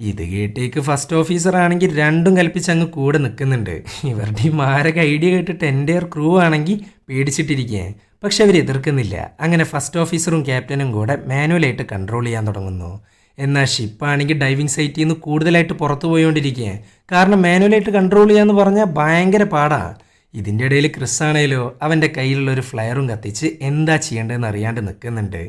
ഇത് കേട്ടേക്ക് ഫസ്റ്റ് ഓഫീസർ ആണെങ്കിൽ രണ്ടും കൽപ്പിച്ച് അങ്ങ് കൂടെ നിൽക്കുന്നുണ്ട്. ഇവരുടെ ഈ മാരക ഐഡിയ കേട്ടിട്ട് എന്റെ ക്രൂ ആണെങ്കിൽ പേടിച്ചിട്ടിരിക്കുക പക്ഷെ അവർ എതിർക്കുന്നില്ല. അങ്ങനെ ഫസ്റ്റ് ഓഫീസറും ക്യാപ്റ്റനും കൂടെ മാനുവലായിട്ട് കൺട്രോൾ ചെയ്യാൻ തുടങ്ങുന്നു. എന്നാൽ ഷിപ്പാണെങ്കിൽ ഡൈവിംഗ് സൈറ്റിൽ നിന്ന് കൂടുതലായിട്ട് പുറത്തു പോയോണ്ടിരിക്കുക കാരണം മാനുവലായിട്ട് കൺട്രോൾ ചെയ്യാന്ന് പറഞ്ഞാൽ ഭയങ്കര പാടാണ് ഇതിന്റെ ഇടയിൽ ക്രിസ് ആണേലോ അവന്റെ കയ്യിലുള്ള ഒരു ഫ്ലയറും കത്തിച്ച് എന്താ ചെയ്യേണ്ടതെന്ന് അറിയാണ്ട് നിൽക്കുന്നുണ്ട്.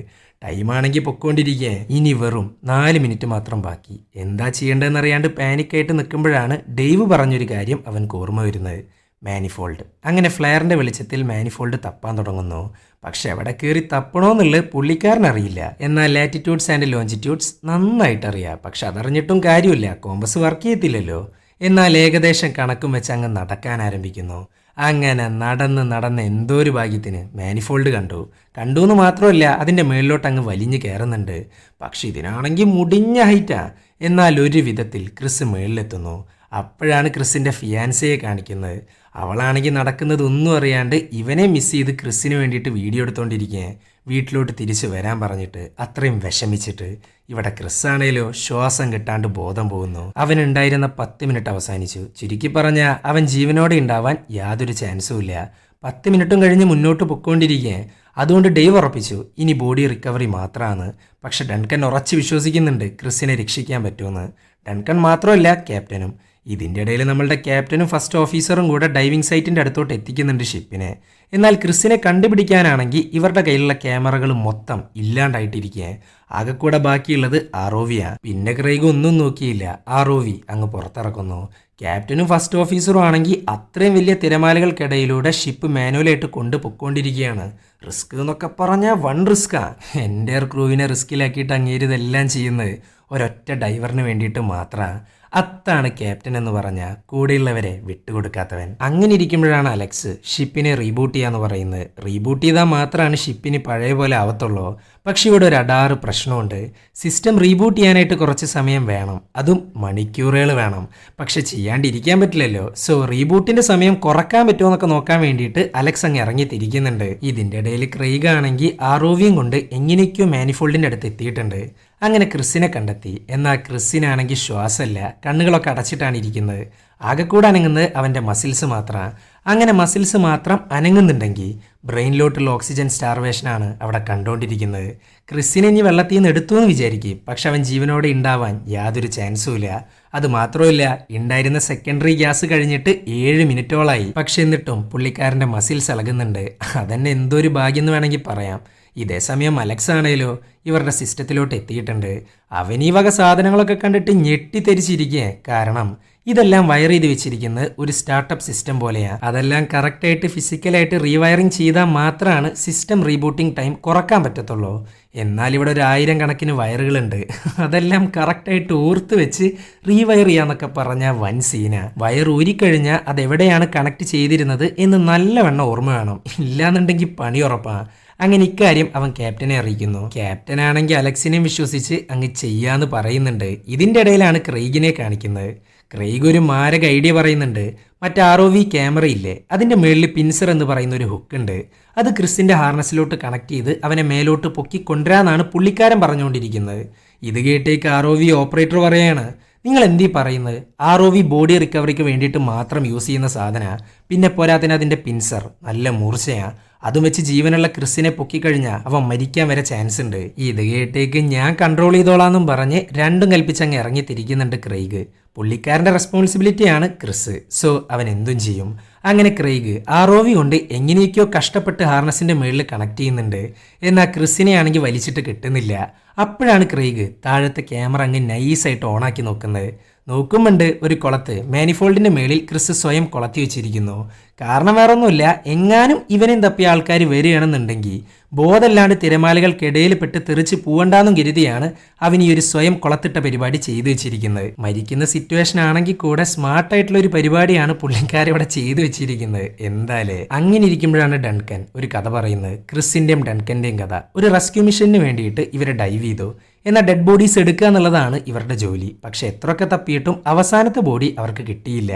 ടൈമാണെങ്കിൽ പൊക്കോണ്ടിരിക്കേ. ഇനി വെറും നാല് മിനിറ്റ് മാത്രം ബാക്കി. എന്താ ചെയ്യേണ്ടതെന്നറിയാണ്ട് പാനിക്കായിട്ട് നിൽക്കുമ്പോഴാണ് ഡെയ്വ് പറഞ്ഞൊരു കാര്യം അവൻ ഓർമ്മ വരുന്നത്. മാനിഫോൾഡ്. അങ്ങനെ ഫ്ലെയറിന്റെ വെളിച്ചത്തിൽ മാനിഫോൾഡ് തപ്പാൻ തുടങ്ങുന്നു. പക്ഷെ എവിടെ കയറി തപ്പണോന്നുള്ളത് പുള്ളിക്കാരനറിയില്ല. എന്നാൽ ലാറ്റിറ്റ്യൂഡ്സ് ആൻഡ് ലോഞ്ചിറ്റ്യൂഡ്സ് നന്നായിട്ട് അറിയാം പക്ഷെ അതറിഞ്ഞിട്ടും കാര്യമില്ല. കോമ്പസ് വർക്ക് ചെയ്യത്തില്ലല്ലോ. എന്നാൽ ഏകദേശം കണക്കും വെച്ച് അങ്ങ് നടക്കാൻ ആരംഭിക്കുന്നു. അങ്ങനെ നടന്ന് നടന്ന് എന്തോ ഒരു ഭാഗ്യത്തിന് മാനിഫോൾഡ് കണ്ടു. കണ്ടു എന്ന് മാത്രമല്ല അതിന്റെ മേളിലോട്ട് അങ്ങ് വലിഞ്ഞ് കയറുന്നുണ്ട് പക്ഷെ ഇതിനാണെങ്കിൽ മുടിഞ്ഞ ഹൈറ്റാ എന്നാൽ ഒരു വിധത്തിൽ ക്രിസ് മേളിലെത്തുന്നു. അപ്പോഴാണ് ക്രിസിന്റെ ഫിയാൻസയെ കാണിക്കുന്നത്. അവളാണെങ്കിൽ നടക്കുന്നത് ഒന്നും അറിയാണ്ട് ഇവനെ മിസ് ചെയ്ത് ക്രിസ്സിന് വേണ്ടിയിട്ട് വീഡിയോ എടുത്തോണ്ടിരിക്കുക വീട്ടിലോട്ട് തിരിച്ചു വരാൻ പറഞ്ഞിട്ട് അത്രയും വിഷമിച്ചിട്ട് ഇവിടെ ക്രിസ്സാണേലോ ശ്വാസം കിട്ടാണ്ട് ബോധം പോകുന്നു. അവനുണ്ടായിരുന്ന പത്ത് മിനിറ്റ് അവസാനിച്ചു. ചുരുക്കി പറഞ്ഞ അവൻ ജീവനോടെ ഉണ്ടാവാൻ യാതൊരു ചാൻസും ഇല്ല. പത്ത് മിനിറ്റും കഴിഞ്ഞ് മുന്നോട്ട് പൊക്കോണ്ടിരിക്കെ. അതുകൊണ്ട് ഡേവ് ഉറപ്പിച്ചു ഇനി ബോഡി റിക്കവറി മാത്രമാണ് പക്ഷെ ഡൺകൻ ഉറച്ച് വിശ്വസിക്കുന്നുണ്ട് ക്രിസ്സിനെ രക്ഷിക്കാൻ പറ്റുമെന്ന് ഡൺകൺ മാത്രമല്ല ക്യാപ്റ്റനും ഇതിന്റെ ഇടയിൽ നമ്മളുടെ ക്യാപ്റ്റനും ഫസ്റ്റ് ഓഫീസറും കൂടെ ഡൈവിംഗ് സൈറ്റിന്റെ അടുത്തോട്ട് എത്തിക്കുന്നുണ്ട് ഷിപ്പിനെ. എന്നാൽ ക്രിസിനെ കണ്ടുപിടിക്കാനാണെങ്കിൽ ഇവരുടെ കയ്യിലുള്ള ക്യാമറകൾ മൊത്തം ഇല്ലാണ്ടായിട്ടിരിക്കുക ആകെ കൂടെ ബാക്കിയുള്ളത് ആർ ഒ വിയാണ് പിന്നെ ക്രൈഗ് ഒന്നും നോക്കിയില്ല. ആർ ഒ വി അങ്ങ് പുറത്തിറക്കുന്നു. ക്യാപ്റ്റനും ഫസ്റ്റ് ഓഫീസറും ആണെങ്കിൽ അത്രയും വലിയ തിരമാലകൾക്കിടയിലൂടെ ഷിപ്പ് മാനുവലായിട്ട് കൊണ്ട് പൊക്കോണ്ടിരിക്കുകയാണ് റിസ്ക് എന്നൊക്കെ പറഞ്ഞാൽ വൺ റിസ്ക്കാണ് എന്റെ ക്രൂവിനെ റിസ്കിലാക്കിയിട്ട് അങ്ങേരിതെല്ലാം ചെയ്യുന്നത്. ഒരൊറ്റ ഡൈവറിന് വേണ്ടിയിട്ട് മാത്രമാണ് അത്താണ് ക്യാപ്റ്റൻ എന്ന് പറഞ്ഞ കൂടെയുള്ളവരെ വിട്ടുകൊടുക്കാത്തവൻ. അങ്ങനെ ഇരിക്കുമ്പോഴാണ് അലക്സ് ഷിപ്പിനെ റീബൂട്ട് ചെയ്യാന്ന് പറയുന്നത്. റീബൂട്ട് ചെയ്താൽ മാത്രമാണ് ഷിപ്പിന് പഴയ പോലെ ആവത്തുള്ളൂ. പക്ഷെ ഇവിടെ ഒരു അടാറ് പ്രശ്നമുണ്ട്. സിസ്റ്റം റീബൂട്ട് ചെയ്യാനായിട്ട് കുറച്ച് സമയം വേണം. അതും മണിക്കൂറുകൾ വേണം. പക്ഷെ ചെയ്യാണ്ടിരിക്കാൻ പറ്റില്ലല്ലോ. സോ റീബൂട്ടിന്റെ സമയം കുറയ്ക്കാൻ പറ്റുമോ എന്നൊക്കെ നോക്കാൻ വേണ്ടിയിട്ട് അലക്സ് അങ്ങ് ഇറങ്ങി തിരിക്കുന്നുണ്ട്. ഇതിന്റെ ഇടയിൽ ക്രൈഗ് ആണെങ്കിൽ ആറോവിയും കൊണ്ട് എങ്ങനെയൊക്കെയോ മാനിഫോൾഡിന്റെ അടുത്ത് എത്തിയിട്ടുണ്ട്. അങ്ങനെ ക്രിസ്സിനെ കണ്ടെത്തി. എന്നാൽ ക്രിസ്സിനാണെങ്കിൽ ശ്വാസമല്ല കണ്ണുകളൊക്കെ അടച്ചിട്ടാണ് ഇരിക്കുന്നത്. ആകെ കൂടെ അനങ്ങുന്നത് അവന്റെ മസിൽസ് മാത്രമാണ് അങ്ങനെ മസിൽസ് മാത്രം അനങ്ങുന്നുണ്ടെങ്കിൽ ബ്രെയിനിലോട്ടുള്ള ഓക്സിജൻ സ്റ്റാർവേഷനാണ് അവിടെ കണ്ടുകൊണ്ടിരിക്കുന്നത്. ക്രിസ്സിനെ ഇനി വെള്ളത്തിൽ നിന്ന് എടുത്തു എന്ന് വിചാരിക്കും. പക്ഷെ അവൻ ജീവനോടെ ഉണ്ടാവാൻ യാതൊരു ചാൻസും ഇല്ല. അത് മാത്രമല്ല ഉണ്ടായിരുന്ന സെക്കൻഡറി ഗ്യാസ് കഴിഞ്ഞിട്ട് ഏഴ് മിനിറ്റോളായി പക്ഷെ എന്നിട്ടും പുള്ളിക്കാരന്റെ മസിൽസ് ഇളകുന്നുണ്ട് അതന്നെ എന്തോ ഒരു ഭാഗ്യം എന്ന് വേണമെങ്കിൽ പറയാം. ഇതേ സമയം അലക്സ് ആണേലോ ഇവരുടെ സിസ്റ്റത്തിലോട്ട് എത്തിയിട്ടുണ്ട്. അവൻ ഈ വക സാധനങ്ങളൊക്കെ കണ്ടിട്ട് ഞെട്ടിത്തെരിച്ചിരിക്കുക കാരണം ഇതെല്ലാം വയർ ചെയ്ത് വെച്ചിരിക്കുന്നത് ഒരു സ്റ്റാർട്ടപ്പ് സിസ്റ്റം പോലെയാണ് അതെല്ലാം കറക്റ്റായിട്ട് ഫിസിക്കലായിട്ട് റീവയറിംഗ് ചെയ്താൽ മാത്രമാണ് സിസ്റ്റം റീബൂട്ടിംഗ് ടൈം കുറയ്ക്കാൻ പറ്റത്തുള്ളൂ. എന്നാൽ ഇവിടെ ഒരു ആയിരം കണക്കിന് വയറുകളുണ്ട് അതെല്ലാം കറക്റ്റായിട്ട് ഓർത്ത് വെച്ച് റീവയർ ചെയ്യാന്നൊക്കെ പറഞ്ഞ വൻ സീന വയർ ഊരിക്കഴിഞ്ഞാൽ അതെവിടെയാണ് കണക്ട് ചെയ്തിരുന്നത് എന്ന് നല്ലവണ്ണം ഓർമ്മ വേണം ഇല്ലാന്നുണ്ടെങ്കിൽ പണി ഉറപ്പാണ് അങ്ങനെ ഇക്കാര്യം അവൻ ക്യാപ്റ്റനെ അറിയിക്കുന്നു. ക്യാപ്റ്റൻ ആണെങ്കിൽ അലക്സിനെയും വിശ്വസിച്ച് അങ്ങ് ചെയ്യാന്ന് പറയുന്നുണ്ട്. ഇതിന്റെ ഇടയിലാണ് ക്രെയ്ഗിനെ കാണിക്കുന്നത്. ക്രെയ്ഗ് ഒരു മാരക ഐഡിയ പറയുന്നുണ്ട്. മറ്റേ ആർ ഒ വി ക്യാമറ ഇല്ലേ? അതിന്റെ മുകളിൽ പിൻസർ എന്ന് പറയുന്ന ഒരു ഹുക്ക് ഉണ്ട്. അത് ക്രിസിന്റെ ഹാർനസിലോട്ട് കണക്ട് ചെയ്ത് അവനെ മേലോട്ട് പൊക്കി കൊണ്ടുവരാന്നാണ് പുള്ളിക്കാരൻ പറഞ്ഞുകൊണ്ടിരിക്കുന്നത്. ഇത് കേട്ടേക്ക് ഒ വി ഓപ്പറേറ്റർ പറയാണ്. നിങ്ങൾ എന്തീ പറയുന്നത്? ഒ വി ബോഡി റിക്കവറിക്ക് വേണ്ടിയിട്ട് മാത്രം യൂസ് ചെയ്യുന്ന സാധന. പിന്നെ പോരാത്തിന് അതിന്റെ പിൻസർ. നല്ല മൂർച്ചയാ. അതും വെച്ച് ജീവനുള്ള ക്രിസിനെ പൊക്കിക്കഴിഞ്ഞാൽ അവൻ മരിക്കാൻ വരെ ചാൻസ് ഉണ്ട്. ഇത് കേട്ടേക്ക് ഞാൻ കൺട്രോൾ ചെയ്തോളാന്നും പറഞ്ഞ് രണ്ടും കൽപ്പിച്ചങ്ങ് ഇറങ്ങി തിരിക്കുന്നുണ്ട് ക്രെയ്ഗ്. പുള്ളിക്കാരന്റെ റെസ്പോൺസിബിലിറ്റിയാണ് ക്രിസ്. സോ അവൻ എന്തും ചെയ്യും. അങ്ങനെ ക്രെയ്ഗ് ആ റോവി കൊണ്ട് എങ്ങനെയൊക്കെയോ കഷ്ടപ്പെട്ട് ഹാർനസിന്റെ മുകളിൽ കണക്ട് ചെയ്യുന്നുണ്ട്. എന്നാൽ ക്രിസിനെ ആണെങ്കിൽ വലിച്ചിട്ട് കിട്ടുന്നില്ല. അപ്പോഴാണ് ക്രെയ്ഗ് താഴത്തെ ക്യാമറ അങ്ങ് നൈസായിട്ട് ഓണാക്കി നോക്കുന്നത്. നോക്കുമ്പോണ്ട് ഒരു കുളത്ത് മാനിഫോൾഡിന്റെ മേളിൽ ക്രിസ് സ്വയം കുളത്തി വെച്ചിരിക്കുന്നു. കാരണം വേറൊന്നുമില്ല എങ്ങാനും ഇവനെ തപ്പിയ ആൾക്കാർ വരികയാണെന്നുണ്ടെങ്കിൽ ബോധമല്ലാണ്ട് തിരമാലകൾക്കിടയിൽ പെട്ട് തെറിച്ച് പോവണ്ടാന്നും കരുതിയാണ് അവൻ ഈ ഒരു സ്വയം കുളത്തിട്ട പരിപാടി ചെയ്തു വെച്ചിരിക്കുന്നത്. മരിക്കുന്ന സിറ്റുവേഷൻ ആണെങ്കിൽ കൂടെ സ്മാർട്ടായിട്ടുള്ള ഒരു പരിപാടിയാണ് പുള്ളിക്കാരിവിടെ ചെയ്തു വെച്ചിരിക്കുന്നത്. എന്തായാലേ അങ്ങനെ ഇരിക്കുമ്പോഴാണ് ഡൺകൻ ഒരു കഥ പറയുന്നത്. ക്രിസിന്റെയും ഡൺകന്റെയും കഥ. ഒരു റെസ്ക്യൂ മിഷന് വേണ്ടിയിട്ട് ഇവരെ ഡൈവ് ചെയ്തു. എന്നാൽ ഡെഡ് ബോഡീസ് എടുക്കുക എന്നുള്ളതാണ് ഇവരുടെ ജോലി. പക്ഷെ എത്രയൊക്കെ തപ്പിയിട്ടും അവസാനത്തെ ബോഡി അവർക്ക് കിട്ടിയില്ല.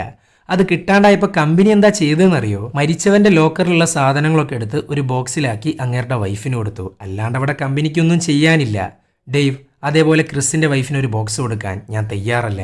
അത് കിട്ടാണ്ടായപ്പോൾ കമ്പനി എന്താ ചെയ്തതെന്നറിയോ? മരിച്ചവന്റെ ലോക്കറിലുള്ള സാധനങ്ങളൊക്കെ എടുത്ത് ഒരു ബോക്സിലാക്കി അങ്ങേരുടെ വൈഫിന് കൊടുത്തു. അല്ലാണ്ട് അവിടെ കമ്പനിക്കൊന്നും ചെയ്യാനില്ല. ഡെയ്വ് അതേപോലെ ക്രിസിന്റെ വൈഫിന് ഒരു ബോക്സ് കൊടുക്കാൻ ഞാൻ തയ്യാറല്ല.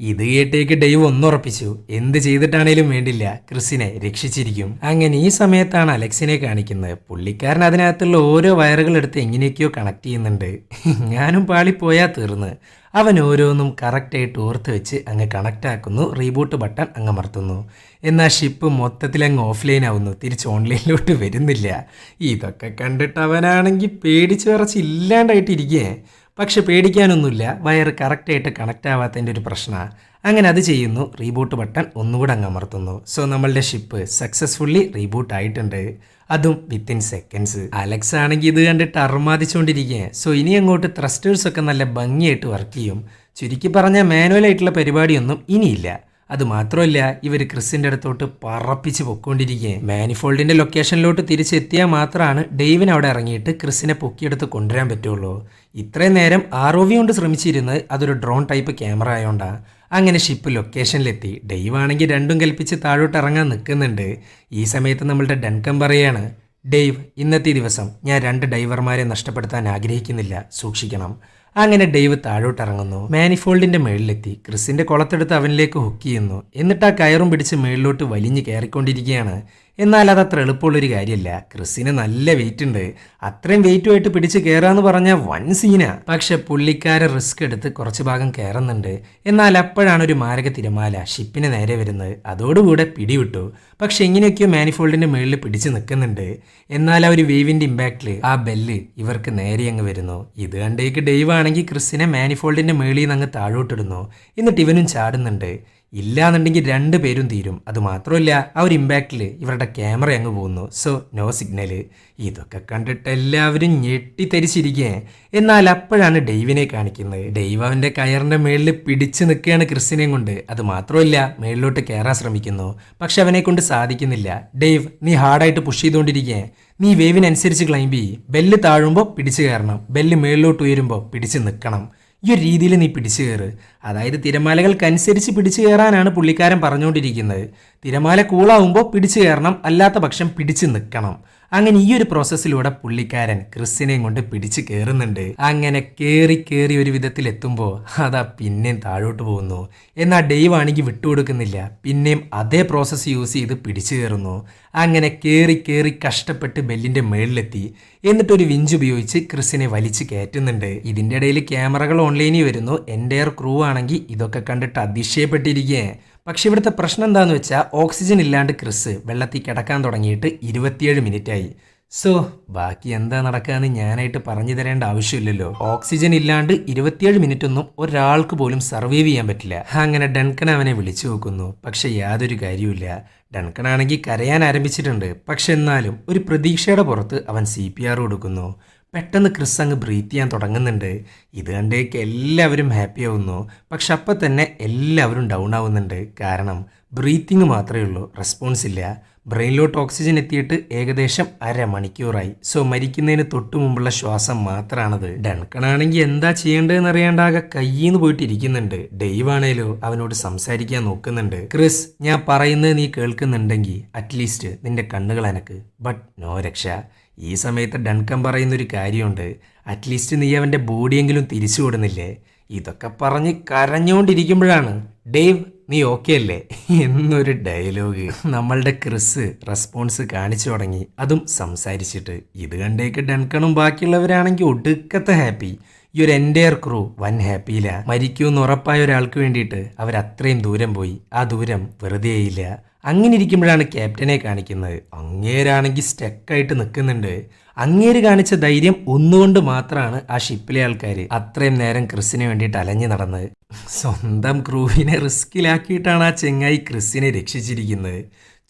ഇത് കേട്ടേക്ക് ഡൈവ് ഒന്നുറപ്പിച്ചു. എന്ത് ചെയ്തിട്ടാണേലും വേണ്ടില്ല. ക്രിസിനെ രക്ഷിച്ചിരിക്കും. അങ്ങനെ ഈ സമയത്താണ് അലക്സിനെ കാണിക്കുന്നത്. പുള്ളിക്കാരൻ അതിനകത്തുള്ള ഓരോ വയറുകൾ എടുത്ത് എങ്ങനെയൊക്കെയോ കണക്ട് ചെയ്യുന്നുണ്ട്. <laughs> ഞാനും പാളിപ്പോയാൽ തീർന്ന്. അവൻ ഓരോന്നും കറക്റ്റായിട്ട് ഓർത്ത് വെച്ച് അങ്ങ് കണക്റ്റ് ആക്കുന്നു. റീബൂട്ട് ബട്ടൺ അങ്ങ് അമർത്തുന്നു. എന്നാൽ ഷിപ്പ് മൊത്തത്തിൽ അങ്ങ് ഓഫ്ലൈൻ ആവുന്നു. തിരിച്ച് ഓൺലൈനിലോട്ട് വരുന്നില്ല. ഇതൊക്കെ കണ്ടിട്ട് അവനാണെങ്കിൽ പേടിച്ച് വിറച്ച് ഇല്ലാണ്ടായിട്ടിരിക്കേ. പക്ഷെ പേടിക്കാനൊന്നുമില്ല. വയർ കറക്റ്റായിട്ട് കണക്റ്റ് ആവാത്തതിന്റെ ഒരു പ്രശ്നമാണ് അങ്ങനെ അത് ചെയ്യുന്നു. റീബൂട്ട് ബട്ടൺ ഒന്നുകൂടെ അങ്ങ് അമർത്തുന്നു. സോ നമ്മളുടെ ഷിപ്പ് സക്സസ്ഫുള്ളി റീബൂട്ട് ആയിട്ടുണ്ട്. അതും വിത്തിൻ സെക്കൻഡ്സ്. അലക്സ് ആണെങ്കിൽ ഇത് കണ്ടിട്ട് അർമാദിച്ചുകൊണ്ടിരിക്കുകയാണ്. സോ ഇനി അങ്ങോട്ട് ത്രസ്റ്റേഴ്സൊക്കെ നല്ല ഭംഗിയായിട്ട് വർക്ക് ചെയ്യും. ചുരുക്കി പറഞ്ഞാൽ മാനുവലായിട്ടുള്ള പരിപാടിയൊന്നും ഇനിയില്ല. അത് മാത്രമല്ല ഇവർ ക്രിസിന്റെ അടുത്തോട്ട് പറപ്പിച്ച് പൊക്കൊണ്ടിരിക്കുകയും മാനിഫോൾഡിന്റെ ലൊക്കേഷനിലോട്ട് തിരിച്ചെത്തിയാൽ മാത്രമാണ് ഡെയ്വിൻ അവിടെ ഇറങ്ങിയിട്ട് ക്രിസിനെ പൊക്കിയെടുത്ത് കൊണ്ടുവരാൻ പറ്റുള്ളൂ. ഇത്രയും നേരം ആർ ഒ വി കൊണ്ട് ശ്രമിച്ചിരുന്നത് അതൊരു ഡ്രോൺ ടൈപ്പ് ക്യാമറ ആയതുകൊണ്ടാണ് അങ്ങനെ ഷിപ്പ് ലൊക്കേഷനിലെത്തി. ഡെയ്വ് ആണെങ്കിൽ രണ്ടും കൽപ്പിച്ച് താഴോട്ട് ഇറങ്ങാൻ നിൽക്കുന്നുണ്ട്. ഈ സമയത്ത് നമ്മളുടെ ഡൻകം പറയാണ് ഡെയ്വ് ഇന്നത്തെ ദിവസം ഞാൻ രണ്ട് ഡൈവർമാരെ നഷ്ടപ്പെടുത്താൻ ആഗ്രഹിക്കുന്നില്ല. സൂക്ഷിക്കണം. അങ്ങനെ ഡെയ്വ് താഴോട്ടിറങ്ങുന്നു. മാനിഫോൾഡിന്റെ മേളിലെത്തി. ക്രിസിന്റെ കുളത്തെടുത്ത് അവനിലേക്ക് ഹുക്ക് ചെയ്യുന്നു. എന്നിട്ട് ആ കയറും പിടിച്ച് മേളിലോട്ട് വലിഞ്ഞു കയറിക്കൊണ്ടിരിക്കുകയാണ്. എന്നാൽ അത് അത്ര എളുപ്പമുള്ളൊരു കാര്യമല്ല ക്രിസിന് നല്ല വെയിറ്റ് ഉണ്ട്. അത്രയും വെയിറ്റുമായിട്ട് പിടിച്ച് കയറാന്ന് പറഞ്ഞാൽ വൻ സീന പക്ഷെ പുള്ളിക്കാരെ റിസ്ക് എടുത്ത് കുറച്ച് ഭാഗം കയറുന്നുണ്ട് എന്നാൽ അപ്പോഴാണ് ഒരു മാരക തിരമാല ഷിപ്പിന് നേരെ വരുന്നത്. അതോടുകൂടെ പിടിവിട്ടു. പക്ഷെ എങ്ങനെയൊക്കെയോ മാനിഫോൾഡിന്റെ മുകളിൽ പിടിച്ച് നിൽക്കുന്നുണ്ട്. എന്നാൽ ആ ഒരു വേവിന്റെ ഇമ്പാക്റ്റിൽ ആ ബെല്ല് ഇവർക്ക് നേരെ അങ്ങ് വരുന്നു. ഇത് കണ്ടേക്ക് ഡെയ്വ് ആണെങ്കിൽ ക്രിസിനെ മാനിഫോൾഡിന്റെ മേളിൽ നിന്ന് അങ്ങ് താഴോട്ടിടുന്നു. എന്നിട്ട് ഇവനും ചാടുന്നുണ്ട്. ഇല്ലാന്നുണ്ടെങ്കിൽ രണ്ട് പേരും തീരും. അത് മാത്രമല്ല ആ ഒരു ഇമ്പാക്റ്റിൽ ഇവരുടെ ക്യാമറ അങ്ങ് പോകുന്നു. സോ നോ സിഗ്നൽ ഇതൊക്കെ കണ്ടിട്ട് എല്ലാവരും ഞെട്ടിത്തരിച്ചിരിക്കേ. എന്നാൽ അപ്പോഴാണ് ഡെയ്വിനെ കാണിക്കുന്നത്. ഡെയ്വ് അവന്റെ കയറിന്റെ മേളിൽ പിടിച്ചു നിൽക്കുകയാണ് ക്രിസ്റ്റിനെയും കൊണ്ട്. അത് മാത്രമല്ല മേളിലോട്ട് കയറാൻ ശ്രമിക്കുന്നു. പക്ഷെ അവനെ കൊണ്ട് സാധിക്കുന്നില്ല. ഡെയ്വ് നീ ഹാർഡായിട്ട് പുഷ് ചെയ്തുകൊണ്ടിരിക്കേ. നീ വേവിനനുസരിച്ച് ക്ലൈംബ് ചെയ്യ്. ബെല്ല് താഴുമ്പോൾ പിടിച്ചു കയറണം. ബെല്ല് മേളിലോട്ട് ഉയരുമ്പോൾ പിടിച്ച് നിൽക്കണം. ഈ ഒരു രീതിയിൽ നീ പിടിച്ചു കയറ്. അതായത് തിരമാലകൾക്കനുസരിച്ച് പിടിച്ചു കയറാനാണ് പുള്ളിക്കാരൻ പറഞ്ഞുകൊണ്ടിരിക്കുന്നത്. തിരമാല കൂളാവുമ്പോൾ പിടിച്ചു കയറണം അല്ലാത്ത പക്ഷം പിടിച്ചു നിൽക്കണം അങ്ങനെ ഈ ഒരു പ്രോസസ്സിലൂടെ പുള്ളിക്കാരൻ ക്രിസ്സിനെ കൊണ്ട് പിടിച്ച് കയറുന്നുണ്ട് അങ്ങനെ കയറി കയറി ഒരു വിധത്തിൽ എത്തുമ്പോൾ അതാ പിന്നെയും താഴോട്ട് പോകുന്നു. എന്നാൽ ഡെയ്വ് ആണെങ്കിൽ വിട്ടുകൊടുക്കുന്നില്ല പിന്നെയും അതേ പ്രോസസ്സ് യൂസ് ചെയ്ത് പിടിച്ചു കയറുന്നു അങ്ങനെ കയറി കയറി കഷ്ടപ്പെട്ട് ബെല്ലിന്റെ മേളിലെത്തി. എന്നിട്ടൊരു വിഞ്ച് ഉപയോഗിച്ച് ക്രിസിനെ വലിച്ചു കയറ്റുന്നുണ്ട്. ഇതിന്റെ ഇടയിൽ ക്യാമറകൾ ഓൺലൈനിൽ വരുന്നു. എന്റെ ക്രൂ ആണെങ്കിൽ ഇതൊക്കെ കണ്ടിട്ട് അതിശയപ്പെട്ടിരിക്കേ പക്ഷെ ഇവിടുത്തെ പ്രശ്നം എന്താണെന്ന് വെച്ചാൽ ഓക്സിജൻ ഇല്ലാണ്ട് ക്രിസ് വെള്ളത്തിൽ കിടക്കാൻ തുടങ്ങിയിട്ട് ഇരുപത്തിയേഴ് മിനിറ്റ് ആയി സോ ബാക്കി എന്താ നടക്കാന്ന് ഞാനായിട്ട് പറഞ്ഞു തരേണ്ട ആവശ്യമില്ലല്ലോ. ഓക്സിജൻ ഇല്ലാണ്ട് ഇരുപത്തിയേഴ് മിനിറ്റ് ഒന്നും ഒരാൾക്ക് പോലും സർവൈവ് ചെയ്യാൻ പറ്റില്ല. അങ്ങനെ ഡൺകൺ അവനെ വിളിച്ചു നോക്കുന്നു. പക്ഷെ യാതൊരു കാര്യവുമില്ല. ഡൺകൺ ആണെങ്കിൽ കരയാൻ ആരംഭിച്ചിട്ടുണ്ട്. പക്ഷെ എന്നാലും ഒരു പ്രതീക്ഷയുടെ പുറത്ത് അവൻ സി പി ആർ കൊടുക്കുന്നു. പെട്ടെന്ന് ക്രിസ് അങ്ങ് ബ്രീത്ത് ചെയ്യാൻ തുടങ്ങുന്നുണ്ട്. ഇത് കണ്ടേക്ക് എല്ലാവരും ഹാപ്പി ആവുന്നു. പക്ഷെ അപ്പം തന്നെ എല്ലാവരും ഡൗൺ ആവുന്നുണ്ട്. കാരണം ബ്രീത്തിങ് മാത്രമേ ഉള്ളൂ. റെസ്പോൺസ് ഇല്ല. ബ്രെയിനിലോട്ട് ഓക്സിജൻ എത്തിയിട്ട് ഏകദേശം അരമണിക്കൂറായി. സോ മരിക്കുന്നതിന് തൊട്ടു മുമ്പുള്ള ശ്വാസം മാത്രമാണത് ഡൺകണാണെങ്കിൽ എന്താ ചെയ്യേണ്ടതെന്ന് അറിയാണ്ടാകെ കയ്യിന്ന് പോയിട്ട് ഇരിക്കുന്നുണ്ട് ഡെയ്വ് അവനോട് സംസാരിക്കാൻ നോക്കുന്നുണ്ട്. ക്രിസ് ഞാൻ പറയുന്നത് നീ കേൾക്കുന്നുണ്ടെങ്കിൽ അറ്റ്ലീസ്റ്റ് നിന്റെ കണ്ണുകൾ എനക്ക് ബട്ട് നോ രക്ഷ. ഈ സമയത്ത് ഡൺകം പറയുന്നൊരു കാര്യമുണ്ട്. അറ്റ്ലീസ്റ്റ് നീ അവന്റെ ബോഡിയെങ്കിലും തിരിച്ചു കൊടുന്നില്ലേ? ഇതൊക്കെ പറഞ്ഞ് കരഞ്ഞുകൊണ്ടിരിക്കുമ്പോഴാണ് ഡേവ് നീ ഓക്കെ അല്ലേ? എന്നൊരു ഡയലോഗ്. നമ്മളുടെ ക്രിസ് റെസ്പോൺസ് കാണിച്ചു തുടങ്ങി. അതും സംസാരിച്ചിട്ട്. ഇത് കണ്ടേക്ക് ഡൺകണും ബാക്കിയുള്ളവരാണെങ്കിൽ ഒടുക്കത്തെ ഹാപ്പി ഈ ഒരു എന്റെയർ ക്രൂ വൻ ഹാപ്പിയില്ല മരിക്കുമെന്ന് ഉറപ്പായ ഒരാൾക്ക് വേണ്ടിയിട്ട് അവർ അത്രയും ദൂരം പോയി. ആ ദൂരം വെറുതെയില്ല അങ്ങനെ ഇരിക്കുമ്പോഴാണ് ക്യാപ്റ്റനെ കാണിക്കുന്നത്. അങ്ങേരാണെങ്കിൽ സ്റ്റക്കായിട്ട് നിൽക്കുന്നുണ്ട്. അങ്ങേര് കാണിച്ച ധൈര്യം ഒന്നുകൊണ്ട് മാത്രമാണ് ആ ഷിപ്പിലെ ആൾക്കാർ അത്രയും നേരം ക്രിസിന് വേണ്ടിയിട്ട് അലഞ്ഞു നടന്നത്. സ്വന്തം ക്രൂവിനെ റിസ്കിലാക്കിയിട്ടാണ് ആ ചെങ്ങായി ക്രിസിനെ രക്ഷിച്ചിരിക്കുന്നത്.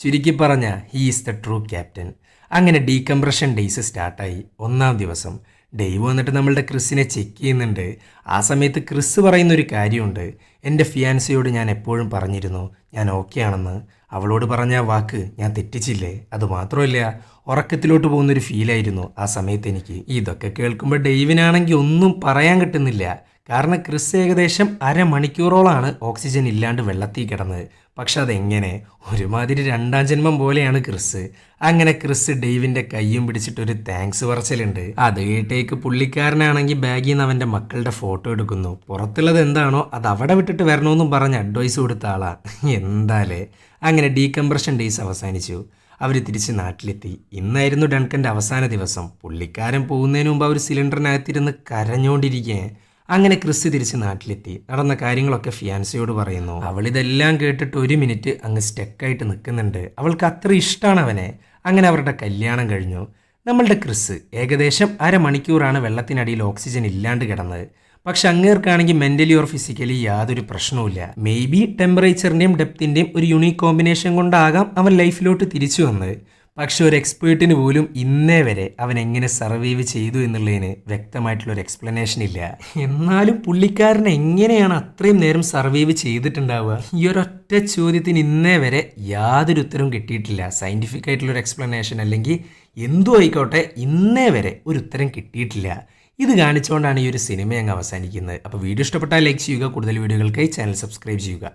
ചുരുക്കി പറഞ്ഞ he is the true captain അങ്ങനെ ഡീകംപ്രഷൻ ഡേയ്സ് സ്റ്റാർട്ടായി ഒന്നാം ദിവസം. ഡെയ്വ് വന്നിട്ട് നമ്മളുടെ ക്രിസ്സിനെ ചെക്ക് ചെയ്യുന്നുണ്ട്. ആ സമയത്ത് ക്രിസ് പറയുന്നൊരു കാര്യമുണ്ട്. എന്റെ ഫിയാൻസിയോട് ഞാൻ എപ്പോഴും പറഞ്ഞിരുന്നു ഞാൻ ഓക്കെ ആണെന്ന്. അവളോട് പറഞ്ഞ വാക്ക് ഞാൻ തെറ്റിച്ചില്ലേ? അത് മാത്രമല്ല ഉറക്കത്തിലോട്ട് പോകുന്നൊരു ഫീലായിരുന്നു ആ സമയത്ത് എനിക്ക്. ഇതൊക്കെ കേൾക്കുമ്പോൾ ഡെയ്വിനാണെങ്കിൽ ഒന്നും പറയാൻ കിട്ടുന്നില്ല. കാരണം ക്രിസ് ഏകദേശം അരമണിക്കൂറോളാണ് ഓക്സിജൻ ഇല്ലാണ്ട് വെള്ളത്തിൽ കിടന്നത് പക്ഷെ അതെങ്ങനെ? ഒരുമാതിരി രണ്ടാം ജന്മം പോലെയാണ് ക്രിസ്. അങ്ങനെ ക്രിസ് ഡെയ്വിന്റെ കയ്യും പിടിച്ചിട്ട് ഒരു താങ്ക്സ് പറച്ചിലുണ്ട്. അത് കേട്ടേക്ക് പുള്ളിക്കാരനാണെങ്കിൽ ബാഗിൽ നിന്ന് അവന്റെ മക്കളുടെ ഫോട്ടോ എടുക്കുന്നു. പുറത്തുള്ളത് എന്താണോ അത് അവിടെ വിട്ടിട്ട് വരണമെന്നും പറഞ്ഞ് അഡ്വൈസ് കൊടുത്ത ആളാ. എന്താലേ? അങ്ങനെ ഡീകംപ്രഷൻ ഡേയ്സ് അവസാനിച്ചു. അവർ തിരിച്ച് നാട്ടിലെത്തി. ഇന്നായിരുന്നു ഡൺകന്റെ അവസാന ദിവസം. പുള്ളിക്കാരൻ പോകുന്നതിന് മുമ്പ് അവർ സിലിണ്ടറിനകത്തിരുന്ന് കരഞ്ഞോണ്ടിരിക്കേ അങ്ങനെ ക്രിസ് തിരിച്ച് നാട്ടിലെത്തി. നടന്ന കാര്യങ്ങളൊക്കെ ഫിയാൻസിയോട് പറയുന്നു. അവൾ ഇതെല്ലാം കേട്ടിട്ട് ഒരു മിനിറ്റ് അങ്ങ് സ്റ്റക്കായിട്ട് നിൽക്കുന്നുണ്ട്. അവൾക്ക് അത്ര ഇഷ്ടമാണ് അവനെ. അങ്ങനെ അവരുടെ കല്യാണം കഴിഞ്ഞു. നമ്മളുടെ ക്രിസ് ഏകദേശം അരമണിക്കൂറാണ് വെള്ളത്തിനടിയിൽ ഓക്സിജൻ ഇല്ലാണ്ട് കിടന്നത്. പക്ഷെ അങ്ങേർക്കാണെങ്കിൽ മെന്റലി ഓർ ഫിസിക്കലി യാതൊരു പ്രശ്നവുമില്ല. മേ ബി ടെമ്പറേച്ചറിന്റെയും ഡെപ്തിന്റെയും ഒരു യുണീക് കോമ്പിനേഷൻ കൊണ്ടാകാം അവൻ ലൈഫിലോട്ട് തിരിച്ചു വന്നത്. പക്ഷെ ഒരു എക്സ്പേർട്ടിന് പോലും ഇന്നേ വരെ അവൻ എങ്ങനെ സർവൈവ് ചെയ്തു എന്നുള്ളതിന് വ്യക്തമായിട്ടുള്ള ഒരു എക്സ്പ്ലനേഷൻ ഇല്ല. എന്നാലും പുള്ളിക്കാരൻ എങ്ങനെയാണ് അത്രയും നേരം സർവൈവ് ചെയ്തിട്ടുണ്ടാവുക? ഈ ഒരൊറ്റ ചോദ്യത്തിന് ഇന്നേ വരെ യാതൊരു ഉത്തരവും കിട്ടിയിട്ടില്ല. സയന്റിഫിക് ആയിട്ടുള്ള ഒരു എക്സ്പ്ലനേഷൻ അല്ലെങ്കിൽ എന്തു ആയിക്കോട്ടെ ഇന്നേ വരെ ഒരു ഉത്തരം കിട്ടിയിട്ടില്ല. ഇത് കാണിച്ചുകൊണ്ടാണ് ഈ ഒരു സിനിമ അങ്ങ് അവസാനിക്കുന്നത്. അപ്പോൾ വീഡിയോ ഇഷ്ടപ്പെട്ടാൽ ലൈക്ക് ചെയ്യുക. കൂടുതൽ വീഡിയോകൾക്കായി ചാനൽ സബ്സ്ക്രൈബ് ചെയ്യുക.